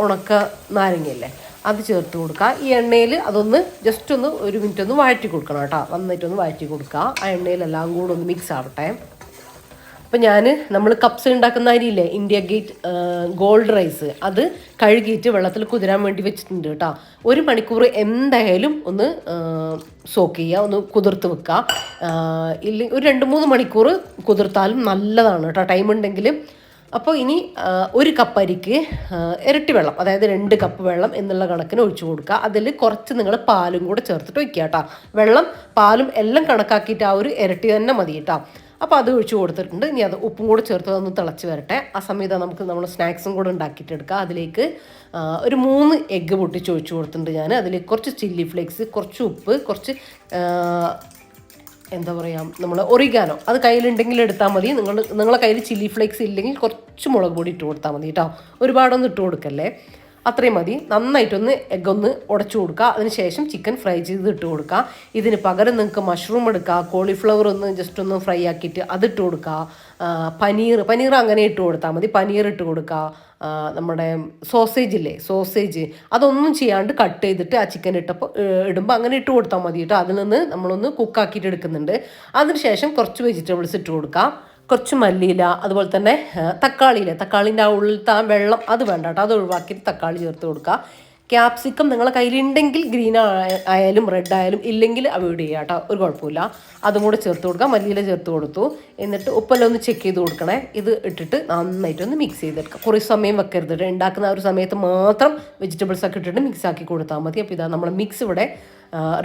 ഉണക്ക നാരങ്ങയല്ലേ അത് ചേർത്ത് കൊടുക്കുക. ഈ എണ്ണയിൽ അതൊന്ന് ജസ്റ്റ് ഒന്ന് ഒരു മിനിറ്റ് ഒന്ന് വഴറ്റി കൊടുക്കണം കേട്ടോ. നന്നായിട്ടൊന്ന് വഴറ്റി കൊടുക്കുക. ആ എണ്ണയിലെല്ലാം കൂടെ ഒന്ന് മിക്സ് ആവട്ടെ. അപ്പം ഞാൻ നമ്മൾ കപ്സ് ഉണ്ടാക്കുന്ന അരിയില്ലേ? ഇന്ത്യ ഗേറ്റ് ഗോൾഡ് റൈസ് അത് കഴുകിയിട്ട് വെള്ളത്തിൽ കുതിരാൻ വേണ്ടി വെച്ചിട്ടുണ്ട് കേട്ടോ ഒരു മണിക്കൂർ എന്തായാലും ഒന്ന് സോക്ക് ചെയ്യുക ഒന്ന് കുതിർത്ത് വെക്കുക ഇല്ല ഒരു രണ്ട് മൂന്ന് മണിക്കൂർ കുതിർത്താലും നല്ലതാണ് കേട്ടോ ടൈം ഉണ്ടെങ്കിൽ അപ്പോൾ ഇനി ഒരു കപ്പ് അരിക്ക് ഇരട്ടി വെള്ളം അതായത് രണ്ട് കപ്പ് വെള്ളം എന്നുള്ള കണക്കിന് ഒഴിച്ചു കൊടുക്കുക അതിൽ കുറച്ച് നിങ്ങൾ പാലും കൂടെ ചേർത്തിട്ട് വയ്ക്കുക കേട്ടോ വെള്ളം പാലും എല്ലാം കണക്കാക്കിയിട്ട് ആ ഒരു ഇരട്ടി തന്നെ മതി കേട്ടോ അപ്പോൾ അത് ഒഴിച്ച് കൊടുത്തിട്ടുണ്ട്. ഇനി അത് ഉപ്പും കൂടെ ചേർത്ത് ഒന്ന് തിളച്ച് വരട്ടെ. ആ സമയത്ത് നമുക്ക് നമ്മൾ സ്നാക്സും കൂടെ ഉണ്ടാക്കിയിട്ടെടുക്കുക അതിലേക്ക് ഒരു മൂന്ന് എഗ്ഗ് പൊട്ടിച്ച് ഒഴിച്ച് കൊടുത്തിട്ടുണ്ട് ഞാൻ അതിലേക്ക് കുറച്ച് ചില്ലി ഫ്ലേക്സ് കുറച്ച് ഉപ്പ് കുറച്ച് എന്താ പറയുക നമ്മൾ ഒറിഗാനോ. അത് കയ്യിലുണ്ടെങ്കിൽ എടുത്താൽ മതി. നിങ്ങൾ നിങ്ങളെ കയ്യിൽ ചില്ലി ഫ്ലേക്സ് ഇല്ലെങ്കിൽ കുറച്ച് മുളക് പൊടി ഇട്ട് കൊടുത്താൽ മതി കേട്ടോ. ഒരുപാടൊന്നും ഇട്ട് കൊടുക്കല്ലേ? അത്രയും മതി. നന്നായിട്ടൊന്ന് എഗ്ഗ് ഒന്ന് ഉടച്ചു കൊടുക്കുക. അതിനുശേഷം ചിക്കൻ ഫ്രൈ ചെയ്ത് ഇട്ട് കൊടുക്കുക. ഇതിന് പകരം നിങ്ങൾക്ക് മഷ്റൂം എടുക്കുക. കോളിഫ്ലവർ ഒന്ന് ജസ്റ്റ് ഒന്ന് ഫ്രൈ ആക്കിയിട്ട് അതിട്ട് കൊടുക്കുക. പനീർ. പനീർ അങ്ങനെ ഇട്ട് കൊടുത്താൽ മതി. പനീർ ഇട്ട് കൊടുക്കുക. നമ്മുടെ സോസേജ് ഇല്ലേ? സോസേജ് അതൊന്നും ചെയ്യാണ്ട് കട്ട് ചെയ്തിട്ട് ആ ചിക്കൻ ഇട്ടപ്പോൾ ഇടുമ്പോൾ അങ്ങനെ ഇട്ട് കൊടുത്താൽ മതി കേട്ടോ. അതിൽ നിന്ന് നമ്മളൊന്ന് കുക്കാക്കിയിട്ട് എടുക്കുന്നുണ്ട്. അതിനുശേഷം കുറച്ച് വെജിറ്റബിൾസ് ഇട്ട് കൊടുക്കുക. കുറച്ച് മല്ലിയില അതുപോലെ തന്നെ തക്കാളിയില തക്കാളിന്റെ ആ ഉള്ളിലത്തെ ആ വെള്ളം അത് വേണ്ട കേട്ടോ. അത് ഒഴിവാക്കിയിട്ട് തക്കാളി ചേർത്ത് കൊടുക്കുക. ക്യാപ്സിക്കം നിങ്ങളെ കയ്യിലുണ്ടെങ്കിൽ ഗ്രീൻ ആയാലും റെഡ് ആയാലും ഇല്ലെങ്കിൽ അവോയ്ഡ് ചെയ്യുക കേട്ടോ. ഒരു കുഴപ്പമില്ല. അതും കൂടെ ചേർത്ത് കൊടുക്കുക. മല്ലിയില ചേർത്ത് കൊടുത്തു. എന്നിട്ട് ഉപ്പെല്ലാം ഒന്ന് ചെക്ക് ചെയ്ത് കൊടുക്കണേ. ഇത് ഇട്ടിട്ട് നന്നായിട്ടൊന്ന് മിക്സ് ചെയ്തെടുക്കുക. കുറേ സമയം വെക്കരുത്. ഉണ്ടാക്കുന്ന ആ ഒരു സമയത്ത് മാത്രം വെജിറ്റബിൾസ് ഒക്കെ ഇട്ടിട്ട് മിക്സ് ആക്കി കൊടുത്താൽ മതി. അപ്പോൾ ഇതാ നമ്മൾ മിക്സ് ഇവിടെ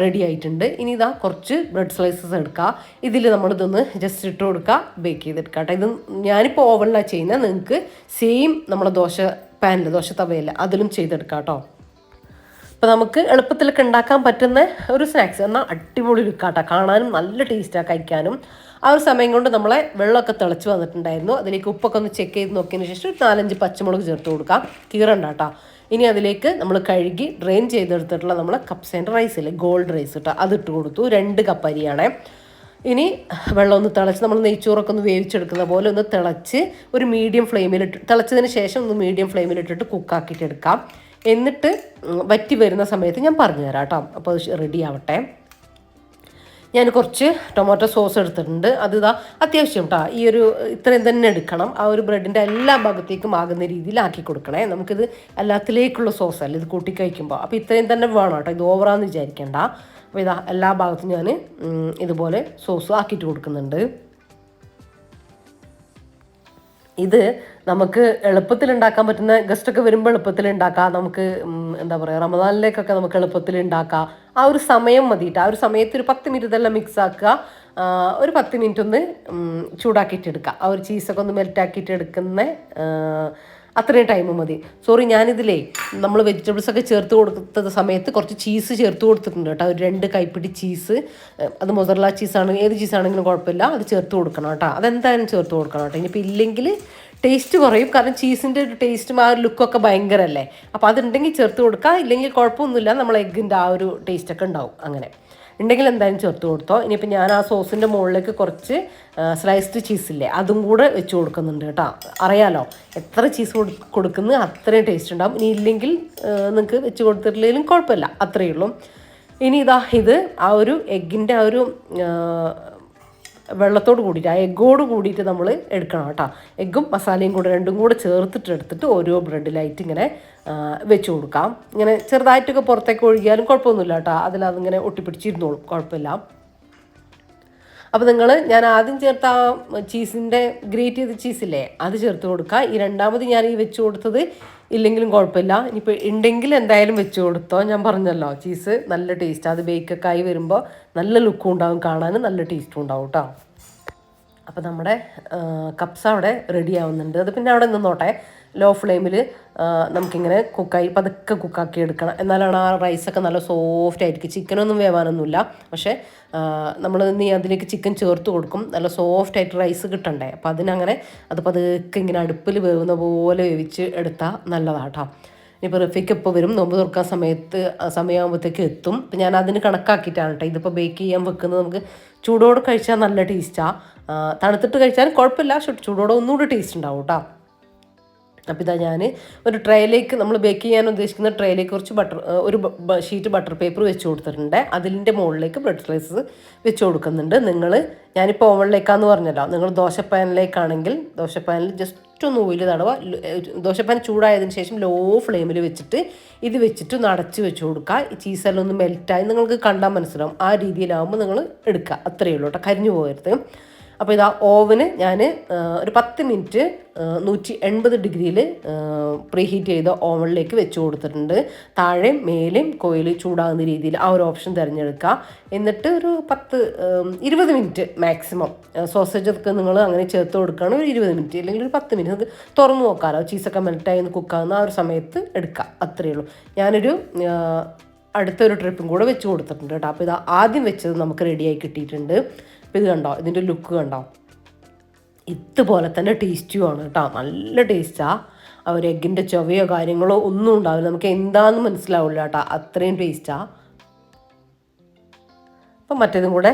റെഡി ആയിട്ടുണ്ട്. ഇനി ഇതാ കുറച്ച് ബ്രെഡ് സ്ലൈസസ് എടുക്കുക ഇതിൽ നമ്മളിതൊന്ന് ജസ്റ്റ് ഇട്ട് കൊടുക്കുക ബേക്ക് ചെയ്തെടുക്കുക കേട്ടോ ഇത് ഞാനിപ്പോൾ ഓവനിലാണ് ചെയ്യുന്നത് നിങ്ങൾക്ക് സെയിം നമ്മളെ ദോശ പാനിൽ ദോശ തവയിൽ അതിലും ചെയ്തെടുക്കാം കേട്ടോ അപ്പോൾ നമുക്ക് എളുപ്പത്തിലൊക്കെ ഉണ്ടാക്കാൻ പറ്റുന്ന ഒരു സ്നാക്സ് എന്നാൽ അടിപൊളി ലുക്കാട്ടോ കാണാനും നല്ല ടേസ്റ്റാണ് കഴിക്കാനും. ആ ഒരു സമയം കൊണ്ട് നമ്മളെ വെള്ളമൊക്കെ തിളച്ച് വന്നിട്ടുണ്ടായിരുന്നു. അതിലേക്ക് ഉപ്പൊക്കെ ഒന്ന് ചെക്ക് ചെയ്ത് നോക്കിയതിന് ശേഷം നാലഞ്ച് പച്ചമുളക് ചേർത്ത് കൊടുക്കാം. കീറണ്ട കേട്ടോ ഇനി അതിലേക്ക് നമ്മൾ കഴുകി ഡ്രെയിൻ ചെയ്തെടുത്തിട്ടുള്ള നമ്മൾ കപ്സ് ആൻഡ് റൈസ് ഇല്ലേ? ഗോൾഡ് റൈസ് കേട്ടോ അതിട്ട് കൊടുത്തു. രണ്ട് കപ്പ് അരിയാണേ. ഇനി വെള്ളം ഒന്ന് തിളച്ച് നമ്മൾ നെയ്ച്ചോറൊക്കെ ഒന്ന് വേവിച്ചെടുക്കുന്ന പോലെ ഒന്ന് തിളച്ച് ഒരു മീഡിയം ഫ്ലെയിമിലിട്ട് തിളച്ചതിന് ശേഷം ഒന്ന് മീഡിയം ഫ്ലെയിമിലിട്ടിട്ട് കുക്കാക്കിയിട്ട് എടുക്കാം. എന്നിട്ട് വറ്റി വരുന്ന സമയത്ത് ഞാൻ പറഞ്ഞു തരാം കേട്ടോ. അപ്പോൾ റെഡി ആവട്ടെ. ഞാൻ കുറച്ച് ടൊമാറ്റോ സോസ് എടുത്തിട്ടുണ്ട്. അത് ഇതാ അത്യാവശ്യം കേട്ടോ ഈ ഒരു ഇത്രയും തന്നെ എടുക്കണം. ആ ഒരു ബ്രെഡിന്റെ എല്ലാ ഭാഗത്തേക്കും ആകുന്ന രീതിയിൽ ആക്കി കൊടുക്കണേ. നമുക്കിത് എല്ലാത്തിലേക്കുള്ള സോസ് അല്ല? ഇത് കൂട്ടി കഴിക്കുമ്പോൾ അപ്പോൾ ഇത്രയും തന്നെ വേണം കേട്ടോ ഇത് ഓവറാന്ന് വിചാരിക്കേണ്ട. അപ്പോൾ ഇതാ എല്ലാ ഭാഗത്തും ഞാൻ ഇതുപോലെ സോസ് ആക്കിയിട്ട് കൊടുക്കുന്നുണ്ട്. ഇത് നമുക്ക് എളുപ്പത്തിൽ ഉണ്ടാക്കാൻ പറ്റുന്ന ഗസ്റ്റൊക്കെ വരുമ്പോൾ എളുപ്പത്തിൽ ഉണ്ടാക്കാം നമുക്ക് എന്താ പറയുക റമദാനിലേക്കൊക്കെ നമുക്ക് എളുപ്പത്തിൽ ഉണ്ടാക്കാം ആ ഒരു സമയം മതിയിട്ട് ആ ഒരു സമയത്ത് ഒരു പത്ത് മിനിറ്റ് ഇതെല്ലാം മിക്സ് ആക്കുക. ഒരു പത്ത് മിനിറ്റ് ഒന്ന് ചൂടാക്കിയിട്ട് എടുക്കുക ആ ഒരു ചീസൊക്കെ ഒന്ന് മെൽറ്റാക്കിയിട്ട് എടുക്കുന്ന അത്രയും ടൈം മതി. സോറി ഞാനിതിലേ നമ്മൾ വെജിറ്റബിൾസ് ഒക്കെ ചേർത്ത് കൊടുത്ത സമയത്ത് കുറച്ച് ചീസ് ചേർത്ത് കൊടുത്തിട്ടുണ്ട് കേട്ടോ. ഒരു രണ്ട് കൈപ്പിടി ചീസ് അത് മൊസറല ചീസാണ് ഏത് ചീസാണെങ്കിലും കുഴപ്പമില്ല. അത് ചേർത്ത് കൊടുക്കണം കേട്ടോ. അതെന്തായാലും ചേർത്ത് കൊടുക്കണം കേട്ടോ. ഇനിയിപ്പോൾ ഇല്ലെങ്കിൽ ടേസ്റ്റ് കുറയും. കാരണം ചീസിന്റെ ഒരു ടേസ്റ്റും ആ ഒരു ലുക്കൊക്കെ ഭയങ്കരമല്ലേ അപ്പോൾ അതുണ്ടെങ്കിൽ ചേർത്ത് കൊടുക്കുക ഇല്ലെങ്കിൽ കുഴപ്പമൊന്നുമില്ല. നമ്മൾ എഗ്ഗിന്റെ ആ ഒരു ടേസ്റ്റൊക്കെ ഉണ്ടാവും. അങ്ങനെ. ഉണ്ടെങ്കിൽ എന്തായാലും ചേർത്ത് കൊടുത്തോ. ഇനിയിപ്പോൾ ഞാൻ ആ സോസിന്റെ മുകളിലേക്ക് കുറച്ച് സ്ലൈസ്ഡ് ചീസില്ലേ അതും കൂടെ വെച്ച് കൊടുക്കുന്നുണ്ട് കേട്ടോ. അറിയാലോ എത്ര ചീസ് കൊടു കൊടുക്കുന്നത് അത്രയും ടേസ്റ്റ് ഉണ്ടാവും. ഇനി ഇല്ലെങ്കിൽ നിങ്ങൾക്ക് വെച്ച് കൊടുത്തിട്ടില്ലെങ്കിലും കുഴപ്പമില്ല. അത്രയേ ഉള്ളൂ. ഇനി ഇതാ ഇത് ആ ഒരു എഗ്ഗിന്റെ ആ ഒരു വെള്ളത്തോട് കൂടിയിട്ട് ആ എഗ്ഗോട് കൂടിയിട്ട് നമ്മൾ എടുക്കണം കേട്ടോ. എഗ്ഗും മസാലയും കൂടെ രണ്ടും കൂടെ ചേർത്തിട്ട് എടുത്തിട്ട് ഓരോ ബ്രെഡിലായിട്ട് ഇങ്ങനെ വെച്ച് കൊടുക്കാം. ഇങ്ങനെ ചെറുതായിട്ടൊക്കെ പുറത്തേക്ക് ഒഴുകിയാലും കുഴപ്പമൊന്നുമില്ല കേട്ടോ. അതിലതിങ്ങനെ ഒട്ടിപ്പിടിച്ചിരുന്നോളും കുഴപ്പമില്ല. അപ്പോൾ നിങ്ങൾ ഞാൻ ആദ്യം ചേർത്ത ആ ചീസിന്റെ ഗ്രേറ്റ് ചെയ്ത ചീസില്ലേ അത് ചേർത്ത് കൊടുക്കുക. ഈ രണ്ടാമത് ഞാൻ ഈ വെച്ച് കൊടുത്തത് ഇല്ലെങ്കിലും കുഴപ്പമില്ല. ഇനിയിപ്പോൾ ഉണ്ടെങ്കിൽ എന്തായാലും വെച്ച് കൊടുത്തോ. ഞാൻ പറഞ്ഞല്ലോ ചീസ് നല്ല ടേസ്റ്റ് അത് ബേക്കൊക്കെ ആയി വരുമ്പോൾ നല്ല ലുക്കും ഉണ്ടാവും കാണാനും നല്ല ടേസ്റ്റും ഉണ്ടാവും കേട്ടോ അപ്പോൾ നമ്മുടെ കപ്സ് അവിടെ റെഡി ആവുന്നുണ്ട്. അത് പിന്നെ അവിടെ നിന്നോട്ടെ. ലോ ഫ്ലെയിമിൽ നമുക്കിങ്ങനെ കുക്കായി പതുക്കെ കുക്കാക്കി എടുക്കണം. എന്നാലാണ് ആ റൈസൊക്കെ നല്ല സോഫ്റ്റ് ആയിരിക്കും. ചിക്കനൊന്നും വേവാനൊന്നുമില്ല. പക്ഷേ നമ്മൾ നീ അതിലേക്ക് ചിക്കൻ ചേർത്ത് കൊടുക്കും. നല്ല സോഫ്റ്റ് ആയിട്ട് റൈസ് കിട്ടണ്ടേ? അപ്പോൾ അതിനങ്ങനെ അത് പതുക്കെ ഇങ്ങനെ അടുപ്പിൽ വേവുന്ന പോലെ വേവിച്ച് എടുത്താൽ നല്ലതാട്ടോ. ഇനിയിപ്പോൾ റഫിക്ക് ഇപ്പോൾ വരും. നോമ്പ് തുറക്കാൻ സമയത്ത് സമയമാകുമ്പോഴത്തേക്ക് എത്തും. ഇപ്പം ഞാൻ അതിന് കണക്കാക്കിയിട്ടാണ് കേട്ടോ. ഇതിപ്പോൾ ബേക്ക് ചെയ്യാൻ വെക്കുന്നത് നമുക്ക് ചൂടോടെ കഴിച്ചാൽ നല്ല ടേസ്റ്റാണ് തണുത്തിട്ട് കഴിച്ചാൽ കുഴപ്പമില്ല. ചൂടോടെ ഒന്നുകൂടി ടേസ്റ്റ് ഉണ്ടാവും കേട്ടോ. അപ്പോൾ ഇതാ ഞാൻ ഒരു ട്രേയിലേക്ക് നമ്മൾ ബേക്ക് ചെയ്യാൻ ഉദ്ദേശിക്കുന്ന ട്രേയിലേക്ക് കുറച്ച് ബട്ടർ ഒരു ഷീറ്റ് ബട്ടർ പേപ്പർ വെച്ച് കൊടുത്തിട്ടുണ്ട്. അതിന്റെ മുകളിലേക്ക് ബ്രെഡ് സ്ലൈസസ് വെച്ച് കൊടുക്കുന്നുണ്ട്. നിങ്ങൾ ഞാനിപ്പോൾ ഓവണിലേക്കാന്ന് പറഞ്ഞല്ലോ. നിങ്ങൾ ദോശപ്പാനിലേക്കാണെങ്കിൽ ദോശപ്പാനിൽ ജസ്റ്റ് ഒന്ന് ഓയിൽ തടവ ദോശപ്പാൻ ചൂടായതിന് ശേഷം ലോ ഫ്ലെയിമിൽ വെച്ചിട്ട് ഇത് വെച്ചിട്ട് ഒന്ന് അടച്ച് വെച്ച് കൊടുക്കുക ചീസെല്ലാം ഒന്ന് മെൽറ്റായി നിങ്ങൾക്ക് കണ്ടാൽ മനസ്സിലാവും. ആ രീതിയിലാവുമ്പോൾ നിങ്ങൾ എടുക്കുക അത്രയേ ഉള്ളൂ കേട്ടോ കരിഞ്ഞു പോകരുത്. അപ്പോൾ ഇതാ ഓവന് ഞാൻ ഒരു പത്ത് മിനിറ്റ് നൂറ്റി എൺപത് ഡിഗ്രിയിൽ പ്രീഹീറ്റ് ചെയ്ത ഓവനിലേക്ക് വെച്ച് കൊടുത്തിട്ടുണ്ട്. താഴെയും മേലും കോയിൽ ചൂടാകുന്ന രീതിയിൽ ആ ഒരു ഓപ്ഷൻ തിരഞ്ഞെടുക്കുക. എന്നിട്ട് ഒരു പത്ത് ഇരുപത് മിനിറ്റ് മാക്സിമം. സോസേജ് ഒക്കെ നിങ്ങൾ അങ്ങനെ ചേർത്ത് കൊടുക്കുകയാണ് ഒരു ഇരുപത് മിനിറ്റ് അല്ലെങ്കിൽ ഒരു പത്ത് മിനിറ്റ് തുറന്നു നോക്കാമല്ലോ. ചീസൊക്കെ മെൽറ്റായി ഒന്ന് കുക്കാവുന്ന ആ ഒരു സമയത്ത് എടുക്കുക. അത്രയേ ഉള്ളൂ. ഞാനൊരു അടുത്തൊരു ട്രിപ്പും കൂടെ വെച്ച് കൊടുത്തിട്ടുണ്ട് കേട്ടോ. അപ്പോൾ ഇത് ആദ്യം വെച്ചത് നമുക്ക് റെഡിയായി കിട്ടിയിട്ടുണ്ട്. ഇത് കണ്ടോ? ഇതിന്റെ ലുക്ക് കണ്ടോ? ഇതുപോലെ തന്നെ ടേസ്റ്റുമാണ് കേട്ടോ നല്ല ടേസ്റ്റാണ് ആ. ഒരു എഗ്ഗിന്റെ ചൊവയോ കാര്യങ്ങളോ ഒന്നും ഉണ്ടാവില്ല. നമുക്ക് എന്താണെന്ന് മനസ്സിലാവില്ല കേട്ടോ അത്രയും ടേസ്റ്റാണ് അപ്പം മറ്റേതും കൂടെ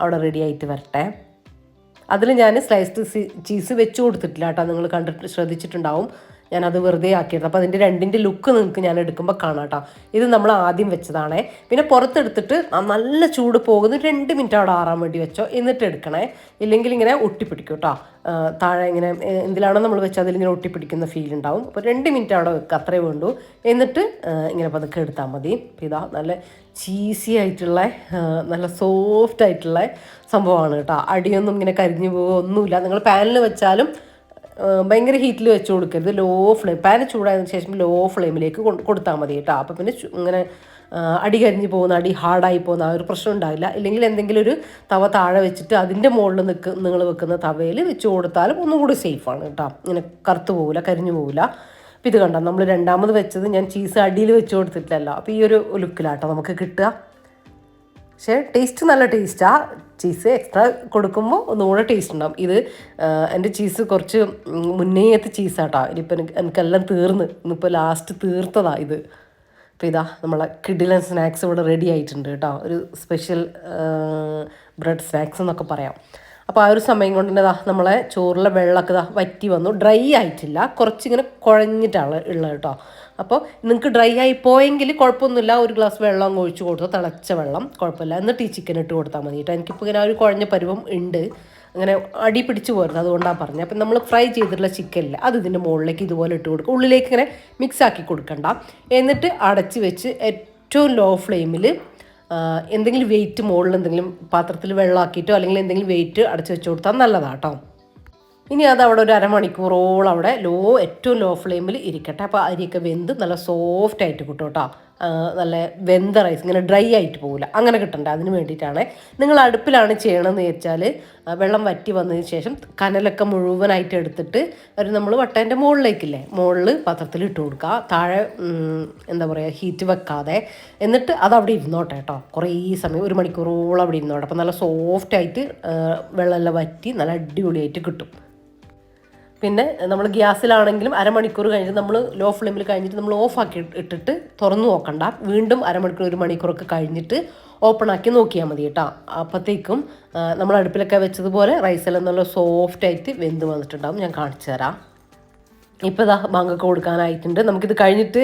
അവിടെ റെഡി ആയിട്ട് വരട്ടെ. അതിൽ ഞാൻ സ്ലൈസ്ഡ് ചീസ് വെച്ച് കൊടുത്തിട്ടില്ല കേട്ടോ നിങ്ങൾ കണ്ടിട്ട് ശ്രദ്ധിച്ചിട്ടുണ്ടാവും. ഞാനത് വെറുതെ ആക്കിയിരുന്നു അപ്പോൾ അതിന്റെ രണ്ടിന്റെ ലുക്ക് നിങ്ങൾക്ക് ഞാൻ എടുക്കുമ്പോൾ കാണാം കേട്ടോ ഇത് നമ്മൾ ആദ്യം വെച്ചതാണേ. പിന്നെ പുറത്തെടുത്തിട്ട് നല്ല ചൂട് പോകുന്ന രണ്ട് മിനിറ്റ് അവിടെ ആറാൻ വേണ്ടി വെച്ചോ. എന്നിട്ട് എടുക്കണേ. ഇല്ലെങ്കിൽ ഇങ്ങനെ ഒട്ടിപ്പിടിക്കും കേട്ടോ താഴെ ഇങ്ങനെ എന്തിലാണോ നമ്മൾ വെച്ചാൽ അതിലിങ്ങനെ ഒട്ടിപ്പിടിക്കുന്ന ഫീൽ ഉണ്ടാവും. അപ്പോൾ രണ്ട് മിനിറ്റ് അവിടെ വെക്കുക അത്രേ വേണ്ടൂ. എന്നിട്ട് ഇങ്ങനെ പതുക്കെ എടുത്താൽ മതി. ഇതാ നല്ല ചീസി ആയിട്ടുള്ള നല്ല സോഫ്റ്റ് ആയിട്ടുള്ള സംഭവമാണ് കേട്ടോ അടിയൊന്നും ഇങ്ങനെ കരിഞ്ഞു പോകുക ഒന്നുമില്ല നിങ്ങൾ പാനിൽ വെച്ചാലും ഭയങ്കര ഹീറ്റിൽ വെച്ച് കൊടുക്കരുത്. ലോ ഫ്ലെയിം പാൻ ചൂടായതിനു ശേഷം ലോ ഫ്ലെയിമിലേക്ക് കൊടുത്താൽ മതി കേട്ടോ. അപ്പോൾ പിന്നെ ഇങ്ങനെ അടി കരിഞ്ഞു പോകുന്ന അടി ഹാർഡായി പോകുന്ന ആ ഒരു പ്രശ്നം ഉണ്ടാവില്ല. ഇല്ലെങ്കിൽ എന്തെങ്കിലും ഒരു തവ താഴെ വെച്ചിട്ട് അതിന്റെ മുകളിൽ നിൽക്ക് നിങ്ങൾ വെക്കുന്ന തവയിൽ വെച്ച് കൊടുത്താലും ഒന്നും കൂടി സേഫാണ് കേട്ടോ. ഇങ്ങനെ കറുത്ത് പോകില്ല കരിഞ്ഞു പോകില്ല അപ്പോൾ ഇത് കണ്ടോ? നമ്മൾ രണ്ടാമത് വെച്ചത് ഞാൻ ചീസ് അടിയിൽ വെച്ച് കൊടുത്തിട്ടില്ലല്ലോ. അപ്പോൾ ഈ ഒരു ലുക്കിലാട്ടോ നമുക്ക് കിട്ടുക. പക്ഷേ ടേസ്റ്റ് നല്ല ടേസ്റ്റാ ചീസ് എക്സ്ട്രാ കൊടുക്കുമ്പോൾ ഒന്നുകൂടെ ടേസ്റ്റ് ഉണ്ടാവും. ഇത് എന്റെ ചീസ് കുറച്ച് മുന്നേത്തെ ചീസാട്ടോ ഇനിയിപ്പോൾ എനിക്ക് എനിക്കെല്ലാം തീർന്ന്. ഇന്നിപ്പോൾ ലാസ്റ്റ് തീർത്തതാ ഇത്. അപ്പോൾ ഇതാ നമ്മളെ കിഡിലൻ സ്നാക്സ് ഇവിടെ റെഡി ആയിട്ടുണ്ട് കേട്ടോ. ഒരു സ്പെഷ്യൽ ബ്രെഡ് സ്നാക്സ് എന്നൊക്കെ പറയാം. അപ്പോൾ ആ ഒരു സമയം കൊണ്ട് തന്നെ നമ്മളെ ചോറിലെ വെള്ളമൊക്കെ ഇതാ വറ്റി വന്നു. ഡ്രൈ ആയിട്ടില്ല. കുറച്ചിങ്ങനെ കുഴഞ്ഞിട്ടാണ് ഉള്ളത് കേട്ടോ അപ്പോൾ നിങ്ങൾക്ക് ഡ്രൈ ആയി പോയെങ്കിൽ കുഴപ്പമൊന്നുമില്ല. ഒരു ഗ്ലാസ് വെള്ളം അങ്ങ് ഒഴിച്ച് കൊടുത്തു. തിളച്ച വെള്ളം കുഴപ്പമില്ല. എന്നിട്ട് ഈ ചിക്കൻ ഇട്ട് കൊടുത്താൽ മതി കേട്ടോ എനിക്കിപ്പോൾ ഇങ്ങനെ ഒരു കുഴഞ്ഞ പരുവം ഉണ്ട്. അങ്ങനെ അടി പിടിച്ച് പോരുന്നത് അതുകൊണ്ടാണ് പറഞ്ഞത്. അപ്പം നമ്മൾ ഫ്രൈ ചെയ്തിട്ടുള്ള ചിക്കനില്ല അത് ഇതിന്റെ മുകളിലേക്ക് ഇതുപോലെ ഇട്ട് കൊടുക്കുക. ഉള്ളിലേക്ക് ഇങ്ങനെ മിക്സ് ആക്കി കൊടുക്കണ്ട. എന്നിട്ട് അടച്ച് വെച്ച് ഏറ്റവും ലോ ഫ്ലെയിമിൽ എന്തെങ്കിലും വെയിറ്റ് മുകളിൽ എന്തെങ്കിലും പാത്രത്തിൽ വെള്ളമാക്കിയിട്ടോ അല്ലെങ്കിൽ എന്തെങ്കിലും വെയിറ്റ് അടച്ച് വെച്ച് കൊടുത്താൽ നല്ലതാണ് കേട്ടോ ഇനി അത് അവിടെ ഒരു അരമണിക്കൂറോളം അവിടെ ലോ ഏറ്റവും ലോ ഫ്ലെയിമിൽ ഇരിക്കട്ടെ. അപ്പോൾ അരിയൊക്കെ വെന്ത് നല്ല സോഫ്റ്റ് ആയിട്ട് കിട്ടും കേട്ടോ. നല്ല വെന്ത റൈസ് ഇങ്ങനെ ഡ്രൈ ആയിട്ട് പോകില്ല അങ്ങനെ കിട്ടണ്ട. അതിന് വേണ്ടിയിട്ടാണ് നിങ്ങൾ അടുപ്പിലാണ് ചെയ്യണമെന്ന് വെച്ചാൽ വെള്ളം വറ്റി വന്നതിന് ശേഷം കനലൊക്കെ മുഴുവനായിട്ട് എടുത്തിട്ട് ഒരു നമ്മൾ വട്ടേന്റെ മുകളിലേക്കില്ലേ മുകളിൽ പാത്രത്തിൽ ഇട്ട് കൊടുക്കുക താഴെ എന്താ പറയുക ഹീറ്റ് വെക്കാതെ. എന്നിട്ട് അത് അവിടെ ഇരുന്നോട്ടെ കേട്ടോ കുറേ സമയം ഒരു മണിക്കൂറോളം അവിടെ ഇരുന്നോട്ടെ. അപ്പോൾ നല്ല സോഫ്റ്റ് ആയിട്ട് ആ, വെള്ളമെല്ലാം വറ്റി നല്ല അടിപൊളിയായിട്ട് കിട്ടും. പിന്നെ നമ്മൾ ഗ്യാസിലാണെങ്കിലും അരമണിക്കൂർ കഴിഞ്ഞിട്ട് നമ്മൾ ലോ ഫ്ലെയിമിൽ കഴിഞ്ഞിട്ട് നമ്മൾ ഓഫ് ആക്കി ഇട്ടിട്ട് തുറന്നു നോക്കണ്ട. വീണ്ടും അരമണിക്കൂർ ഒരു മണിക്കൂറൊക്കെ കഴിഞ്ഞിട്ട് ഓപ്പൺ ആക്കി നോക്കിയാൽ മതി കേട്ടോ. അപ്പോഴത്തേക്കും നമ്മൾ അടുപ്പിലൊക്കെ വെച്ചതുപോലെ റൈസെല്ലാം നല്ല സോഫ്റ്റ് ആയിട്ട് വെന്ത് വന്നിട്ടുണ്ടാവും. ഞാൻ കാണിച്ചു തരാം. ഇപ്പോൾ ഇതാ ബാങ്കൊക്കെ കൊടുക്കാനായിട്ടുണ്ട്. നമുക്കിത് കഴിഞ്ഞിട്ട്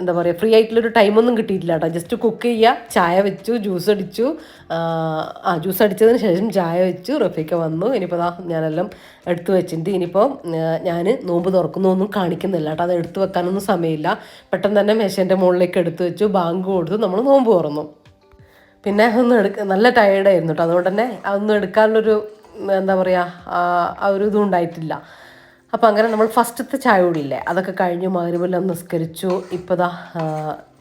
എന്താ പറയുക ഫ്രീ ആയിട്ടുള്ളൊരു ടൈമൊന്നും കിട്ടിയിട്ടില്ല കേട്ടോ. ജസ്റ്റ് കുക്ക് ചെയ്യുക ചായ വെച്ചു ജ്യൂസ് അടിച്ചു. ആ, ജ്യൂസ് അടിച്ചതിന് ശേഷം ചായ വെച്ചു റഫീക്ക വന്നു. ഇനിയിപ്പോൾ ഇതാ ഞാനെല്ലാം എടുത്തു വെച്ചിട്ടുണ്ട്. ഇനിയിപ്പോൾ ഞാൻ നോമ്പ് തുറക്കുന്നൊന്നും കാണിക്കുന്നില്ല കേട്ടോ. അത് എടുത്തു വെക്കാനൊന്നും സമയമില്ല. പെട്ടെന്ന് തന്നെ മെഷീന്റെ മുകളിലേക്ക് എടുത്തു വെച്ചു ബാങ്ക് കൊടുത്തു. നമ്മൾ നോമ്പ് തുറന്നു. പിന്നെ ഒന്നും എടുക്ക നല്ല ടയേർഡായിരുന്നു കേട്ടോ. അതുകൊണ്ട് തന്നെ അതൊന്നും എടുക്കാനുള്ളൊരു എന്താ പറയുക ആ ഒരു ഇതും ഉണ്ടായിട്ടില്ല. അപ്പോൾ അങ്ങനെ നമ്മൾ ഫസ്റ്റത്തെ ചായ കൂടിയില്ലേ? അതൊക്കെ കഴിഞ്ഞു മകരുമെല്ലാം നിസ്കരിച്ചു. ഇപ്പോൾ ഇതാ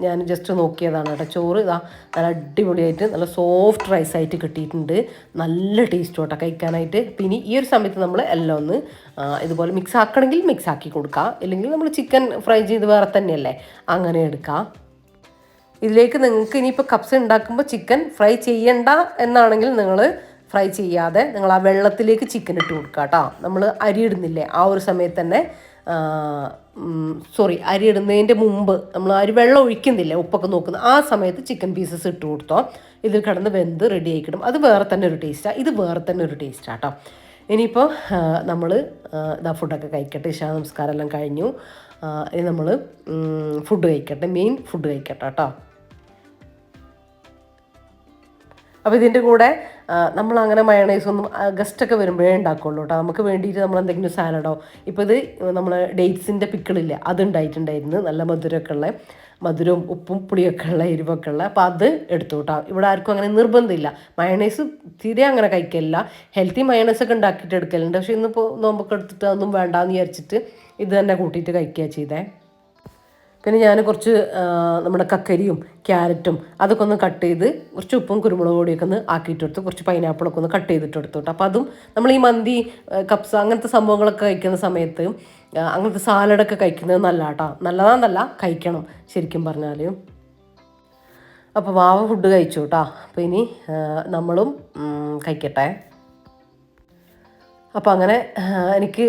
ഞാൻ ജസ്റ്റ് നോക്കിയതാണ് കേട്ടോ. ചോറ് ഇതാ നല്ല അടിപൊളിയായിട്ട് നല്ല സോഫ്റ്റ് റൈസായിട്ട് കിട്ടിയിട്ടുണ്ട്. നല്ല ടേസ്റ്റ് കേട്ടോ കഴിക്കാനായിട്ട്. പിന്നെ ഈ ഒരു സമയത്ത് നമ്മൾ എല്ലാം ഒന്ന് ഇതുപോലെ മിക്സ് ആക്കണമെങ്കിൽ മിക്സ് ആക്കി കൊടുക്കാം. ഇല്ലെങ്കിൽ നമ്മൾ ചിക്കൻ ഫ്രൈ ചെയ്ത് വേറെ തന്നെയല്ലേ? അങ്ങനെ എടുക്കാം. ഇതിലേക്ക് നിങ്ങൾക്ക് ഇനിയിപ്പോൾ കപ്സ് ഉണ്ടാക്കുമ്പോൾ ചിക്കൻ ഫ്രൈ ചെയ്യണ്ട എന്നാണെങ്കിൽ നിങ്ങൾ ഫ്രൈ ചെയ്യാതെ നിങ്ങൾ ആ വെള്ളത്തിലേക്ക് ചിക്കൻ ഇട്ട് കൊടുക്കുക കേട്ടോ നമ്മൾ അരി ഇടുന്നില്ലേ? ആ ഒരു സമയത്ത് തന്നെ സോറി അരി ഇടുന്നതിന്റെ മുമ്പ് നമ്മൾ അരി വെള്ളം ഒഴിക്കുന്നില്ലേ? ഉപ്പൊക്കെ നോക്കുന്ന ആ സമയത്ത് ചിക്കൻ പീസസ് ഇട്ട് കൊടുത്തോ. ഇതിൽ കിടന്ന് വെന്ത് റെഡി ആയിക്കിടും അത് വേറെ തന്നെ ഒരു ടേസ്റ്റാണ് ഇത് വേറെ തന്നെ ഒരു ടേസ്റ്റാണ് കേട്ടോ ഇനിയിപ്പോൾ നമ്മൾ ഇതാ ഫുഡൊക്കെ കഴിക്കട്ടെ. ഇഷാ നമസ്കാരം എല്ലാം കഴിഞ്ഞു. ഇനി നമ്മൾ ഫുഡ് കഴിക്കട്ടെ. മെയിൻ ഫുഡ് കഴിക്കട്ടെ കേട്ടോ അപ്പോൾ ഇതിന്റെ കൂടെ നമ്മൾ അങ്ങനെ മയണൈസ് ഒന്നും ഗസ്റ്റൊക്കെ വരുമ്പോഴേ ഉണ്ടാക്കുള്ളൂ കേട്ടോ നമുക്ക് വേണ്ടിയിട്ട് നമ്മൾ എന്തെങ്കിലും സാലഡോ ഇപ്പോൾ ഇത് നമ്മൾ ഡേറ്റ്സിന്റെ പിക്കിളില്ലേ അത് ഉണ്ടായിട്ടുണ്ടായിരുന്നു. നല്ല മധുരമൊക്കെ ഉള്ള മധുരവും ഉപ്പും പുളിയൊക്കെ ഉള്ള എരിവൊക്കെ ഉള്ള. അപ്പോൾ അത് എടുത്തു കേട്ടോ ഇവിടെ ആർക്കും അങ്ങനെ നിർബന്ധമില്ല. മയണൈസ് തീരെ അങ്ങനെ കഴിക്കലില്ല. ഹെൽത്തി മയണൈസ് ഒക്കെ ഉണ്ടാക്കിയിട്ട് എടുക്കലുണ്ട്. പക്ഷേ ഇന്നിപ്പോൾ നോമ്പൊക്കെ എടുത്തിട്ട് അതൊന്നും വേണ്ടാന്ന് വിചാരിച്ചിട്ട് ഇത് തന്നെ കൂട്ടിയിട്ട് കഴിക്കുക ചെയ്തേ. പിന്നെ ഞാൻ കുറച്ച് നമ്മുടെ കക്കരിയും ക്യാരറ്റും അതൊക്കെ ഒന്ന് കട്ട് ചെയ്ത് കുറച്ച് ഉപ്പും കുരുമുളക് പൊടിയൊക്കെ ഒന്ന് ആക്കിയിട്ട് കൊടുത്തു കുറച്ച് പൈനാപ്പിളൊക്കെ ഒന്ന് കട്ട് ചെയ്തിട്ട് എടുത്തു കേട്ടോ അപ്പോൾ അതും നമ്മൾ ഈ മന്തി കപ്സ അങ്ങനത്തെ സംഭവങ്ങളൊക്കെ കഴിക്കുന്ന സമയത്ത് അങ്ങനത്തെ സാലഡൊക്കെ കഴിക്കുന്നത് നല്ല കേട്ടോ നല്ലതാണെന്നല്ല കഴിക്കണം ശരിക്കും പറഞ്ഞാൽ അപ്പോൾ വാവ ഫുഡ് കഴിച്ചു കേട്ടോ അപ്പോൾ ഇനി നമ്മളും കഴിക്കട്ടെ. അപ്പോൾ അങ്ങനെ എനിക്ക്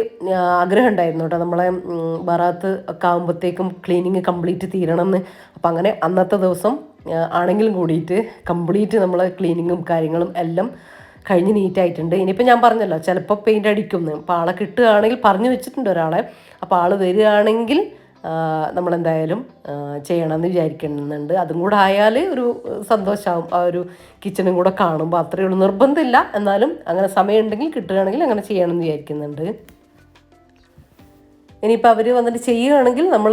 ആഗ്രഹം ഉണ്ടായിരുന്നു കേട്ടോ. നമ്മളെ ബറാത്ത് ഒക്കെ ആകുമ്പോഴത്തേക്കും ക്ലീനിങ് കംപ്ലീറ്റ് തീരണം എന്ന് അപ്പോൾ അങ്ങനെ അന്നത്തെ ദിവസം ആണെങ്കിലും കൂടിയിട്ട് കംപ്ലീറ്റ് നമ്മളെ ക്ലീനിങ്ങും കാര്യങ്ങളും എല്ലാം കഴിഞ്ഞ് നീറ്റായിട്ടുണ്ട്. ഇനിയിപ്പോൾ ഞാൻ പറഞ്ഞല്ലോ ചിലപ്പോൾ പെയിന്റ് അടിക്കും അപ്പോൾ ആളെ കിട്ടുകയാണെങ്കിൽ പറഞ്ഞു വെച്ചിട്ടുണ്ട് ഒരാളെ. അപ്പോൾ ആൾ വരികയാണെങ്കിൽ നമ്മളെന്തായാലും ചെയ്യണമെന്ന് വിചാരിക്കുന്നുണ്ട്. അതും കൂടെ ആയാൽ ഒരു സന്തോഷമാവും ആ ഒരു കിച്ചണും കൂടെ കാണുമ്പോൾ അത്രയേ ഉള്ളൂ. നിർബന്ധമില്ല. എന്നാലും അങ്ങനെ സമയമുണ്ടെങ്കിൽ കിട്ടുകയാണെങ്കിൽ അങ്ങനെ ചെയ്യണമെന്ന് വിചാരിക്കുന്നുണ്ട്. ഇനിയിപ്പോൾ അവർ വന്നിട്ട് ചെയ്യുകയാണെങ്കിൽ നമ്മൾ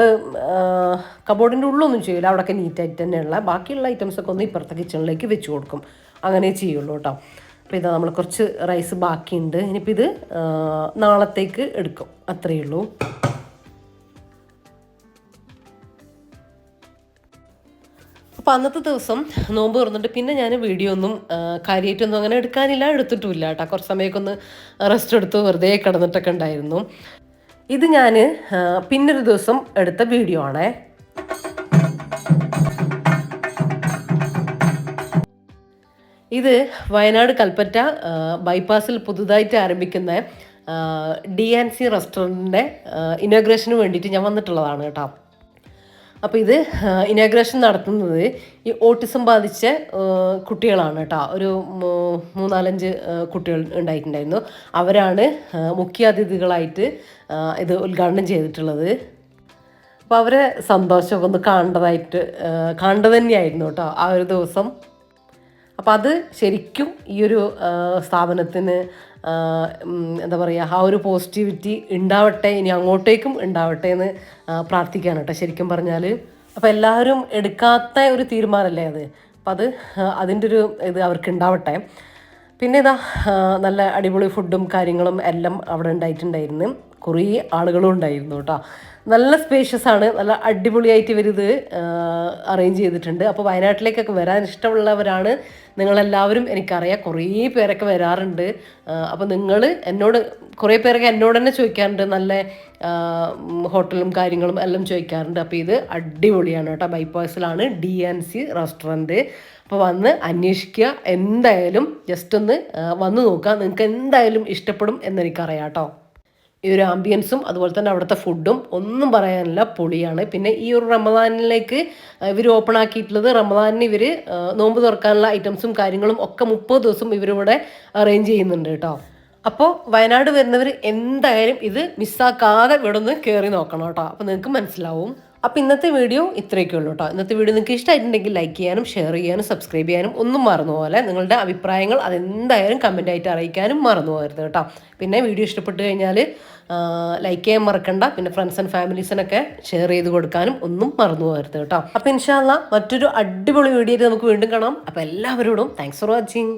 കബോർഡിന്റെ ഉള്ളൊന്നും ചെയ്യില്ല അവിടെയൊക്കെ നീറ്റായിട്ട് തന്നെയുള്ള. ബാക്കിയുള്ള ഐറ്റംസൊക്കെ ഒന്ന് ഇപ്പുറത്തെ കിച്ചണിലേക്ക് വെച്ച് കൊടുക്കും. അങ്ങനെ ചെയ്യുള്ളൂ കേട്ടോ. അപ്പോൾ ഇതാ നമ്മൾ കുറച്ച് റൈസ് ബാക്കിയുണ്ട്. ഇനിയിപ്പോൾ ഇത് നാളത്തേക്ക് എടുക്കും. അത്രയേ ഉള്ളൂ. അപ്പോൾ അന്നത്തെ ദിവസം നോമ്പ് തുറന്നിട്ട് പിന്നെ ഞാൻ വീഡിയോ ഒന്നും കാര്യമായിട്ടൊന്നും അങ്ങനെ എടുക്കാനില്ല എടുത്തിട്ടുമില്ല കേട്ടോ. കുറച്ച് സമയമൊക്കെ ഒന്ന് റെസ്റ്റ് എടുത്ത് വെറുതെ കിടന്നിട്ടൊക്കെ ഉണ്ടായിരുന്നു. ഇത് ഞാൻ പിന്നൊരു ദിവസം എടുത്ത വീഡിയോ ആണേ. ഇത് വയനാട് കൽപ്പറ്റ ബൈപ്പാസിൽ പുതുതായിട്ട് ആരംഭിക്കുന്ന ഡി ആൻഡ് സി റെസ്റ്റോറന്റിന്റെ ഇനോഗ്രേഷന് വേണ്ടിയിട്ട് ഞാൻ വന്നിട്ടുള്ളതാണ് കേട്ടോ. അപ്പോൾ ഇത് ഇനാഗ്രേഷൻ നടത്തുന്നത് ഈ ഓട്ടിസം ബാധിച്ച കുട്ടികളാണ് കേട്ടോ. ഒരു മൂന്നാലഞ്ച് കുട്ടികൾ ഉണ്ടായിട്ടുണ്ടായിരുന്നു. അവരാണ് മുഖ്യാതിഥികളായിട്ട് ഇത് ഉദ്ഘാടനം ചെയ്തിട്ടുള്ളത്. അപ്പോൾ അവരെ സന്തോഷമൊക്കെ ഒന്ന് കാണേണ്ടതായിട്ട് കാണേണ്ടത് തന്നെയായിരുന്നു കേട്ടോ ആ ഒരു ദിവസം. അപ്പോൾ അത് ശരിക്കും ഈ ഒരു സ്ഥാപനത്തിന് എന്താ പറയുക ആ ഒരു പോസിറ്റിവിറ്റി ഉണ്ടാവട്ടെ ഇനി അങ്ങോട്ടേക്കും ഉണ്ടാവട്ടെ എന്ന് പ്രാർത്ഥിക്കുകയാണ് കേട്ടോ ശരിക്കും പറഞ്ഞാൽ അപ്പോൾ എല്ലാവരും എടുക്കാത്ത ഒരു തീരുമാനമല്ലേ അത്? അപ്പം അത് അതിന്റെ ഒരു ഇത് അവർക്ക് ഉണ്ടാവട്ടെ. പിന്നെ ഇതാ നല്ല അടിപൊളി ഫുഡും കാര്യങ്ങളും എല്ലാം അവിടെ ഉണ്ടായിട്ടുണ്ടായിരുന്നു. കുറേ ആളുകളും ഉണ്ടായിരുന്നു കേട്ടോ. നല്ല സ്പേഷ്യസ് ആണ്. നല്ല അടിപൊളിയായിട്ട് ഇവരിത് അറേഞ്ച് ചെയ്തിട്ടുണ്ട്. അപ്പോൾ വയനാട്ടിലേക്കൊക്കെ വരാൻ ഇഷ്ടമുള്ളവരാണ് നിങ്ങളെല്ലാവരും. എനിക്കറിയാം കുറേ പേരൊക്കെ വരാറുണ്ട്. അപ്പോൾ നിങ്ങൾ എന്നോട് കുറേ പേരൊക്കെ എന്നോട് തന്നെ ചോദിക്കാറുണ്ട്. നല്ല ഹോട്ടലും കാര്യങ്ങളും എല്ലാം ചോദിക്കാറുണ്ട്. അപ്പോൾ ഇത് അടിപൊളിയാണ് കേട്ടോ. ബൈപ്പാസിലാണ് ഡി എൻ സി റെസ്റ്റോറന്റ്. അപ്പോൾ വന്ന് അന്വേഷിക്കുക. എന്തായാലും ജസ്റ്റ് ഒന്ന് വന്ന് നോക്കുക. നിങ്ങൾക്ക് എന്തായാലും ഇഷ്ടപ്പെടും എന്നെനിക്കറിയാം കേട്ടോ. ഈ ഒരു ആംബിയൻസും അതുപോലെ തന്നെ അവിടുത്തെ ഫുഡും ഒന്നും പറയാനില്ല പൊളിയാണ്. പിന്നെ ഈ ഒരു റമദാനിലേക്ക് ഇവർ ഓപ്പൺ ആക്കിയിട്ടുള്ളത് റമദാനിന് ഇവർ നോമ്പ് തുറക്കാനുള്ള ഐറ്റംസും കാര്യങ്ങളും ഒക്കെ മുപ്പത് ദിവസം ഇവരിവിടെ അറേഞ്ച് ചെയ്യുന്നുണ്ട് കേട്ടോ. അപ്പോൾ വയനാട് വരുന്നവർ എന്തായാലും ഇത് മിസ്സാക്കാതെ ഇവിടെ നിന്ന് കയറി നോക്കണം കേട്ടോ. അപ്പോൾ നിങ്ങൾക്ക് മനസ്സിലാവും. അപ്പോൾ ഇന്നത്തെ വീഡിയോ ഇത്രയൊക്കെ ഉള്ളൂ കേട്ടോ. ഇന്നത്തെ വീഡിയോ നിങ്ങൾക്ക് ഇഷ്ടമായിട്ടുണ്ടെങ്കിൽ ലൈക്ക് ചെയ്യാനും ഷെയർ ചെയ്യാനും സബ്സ്ക്രൈബ് ചെയ്യാനും ഒന്നും മറന്നു പോലെ നിങ്ങളുടെ അഭിപ്രായങ്ങൾ അതെന്തായാലും കമന്റായിട്ട് അറിയിക്കാനും മറന്നു പോകരുത് കേട്ടോ. പിന്നെ വീഡിയോ ഇഷ്ടപ്പെട്ട് കഴിഞ്ഞാൽ ലൈക്ക് ചെയ്യാൻ മറക്കണ്ട. പിന്നെ ഫ്രണ്ട്സ് ആൻഡ് ഫാമിലീസിനൊക്കെ ഷെയർ ചെയ്ത് കൊടുക്കാനും ഒന്നും മറന്നു പോകരുത് കേട്ടോ. അപ്പോൾ ഇൻഷാല്ല മറ്റൊരു അടിപൊളി വീഡിയോ നമുക്ക് വീണ്ടും കാണാം. അപ്പോൾ എല്ലാവരോടും താങ്ക്സ് ഫോർ വാച്ചിങ്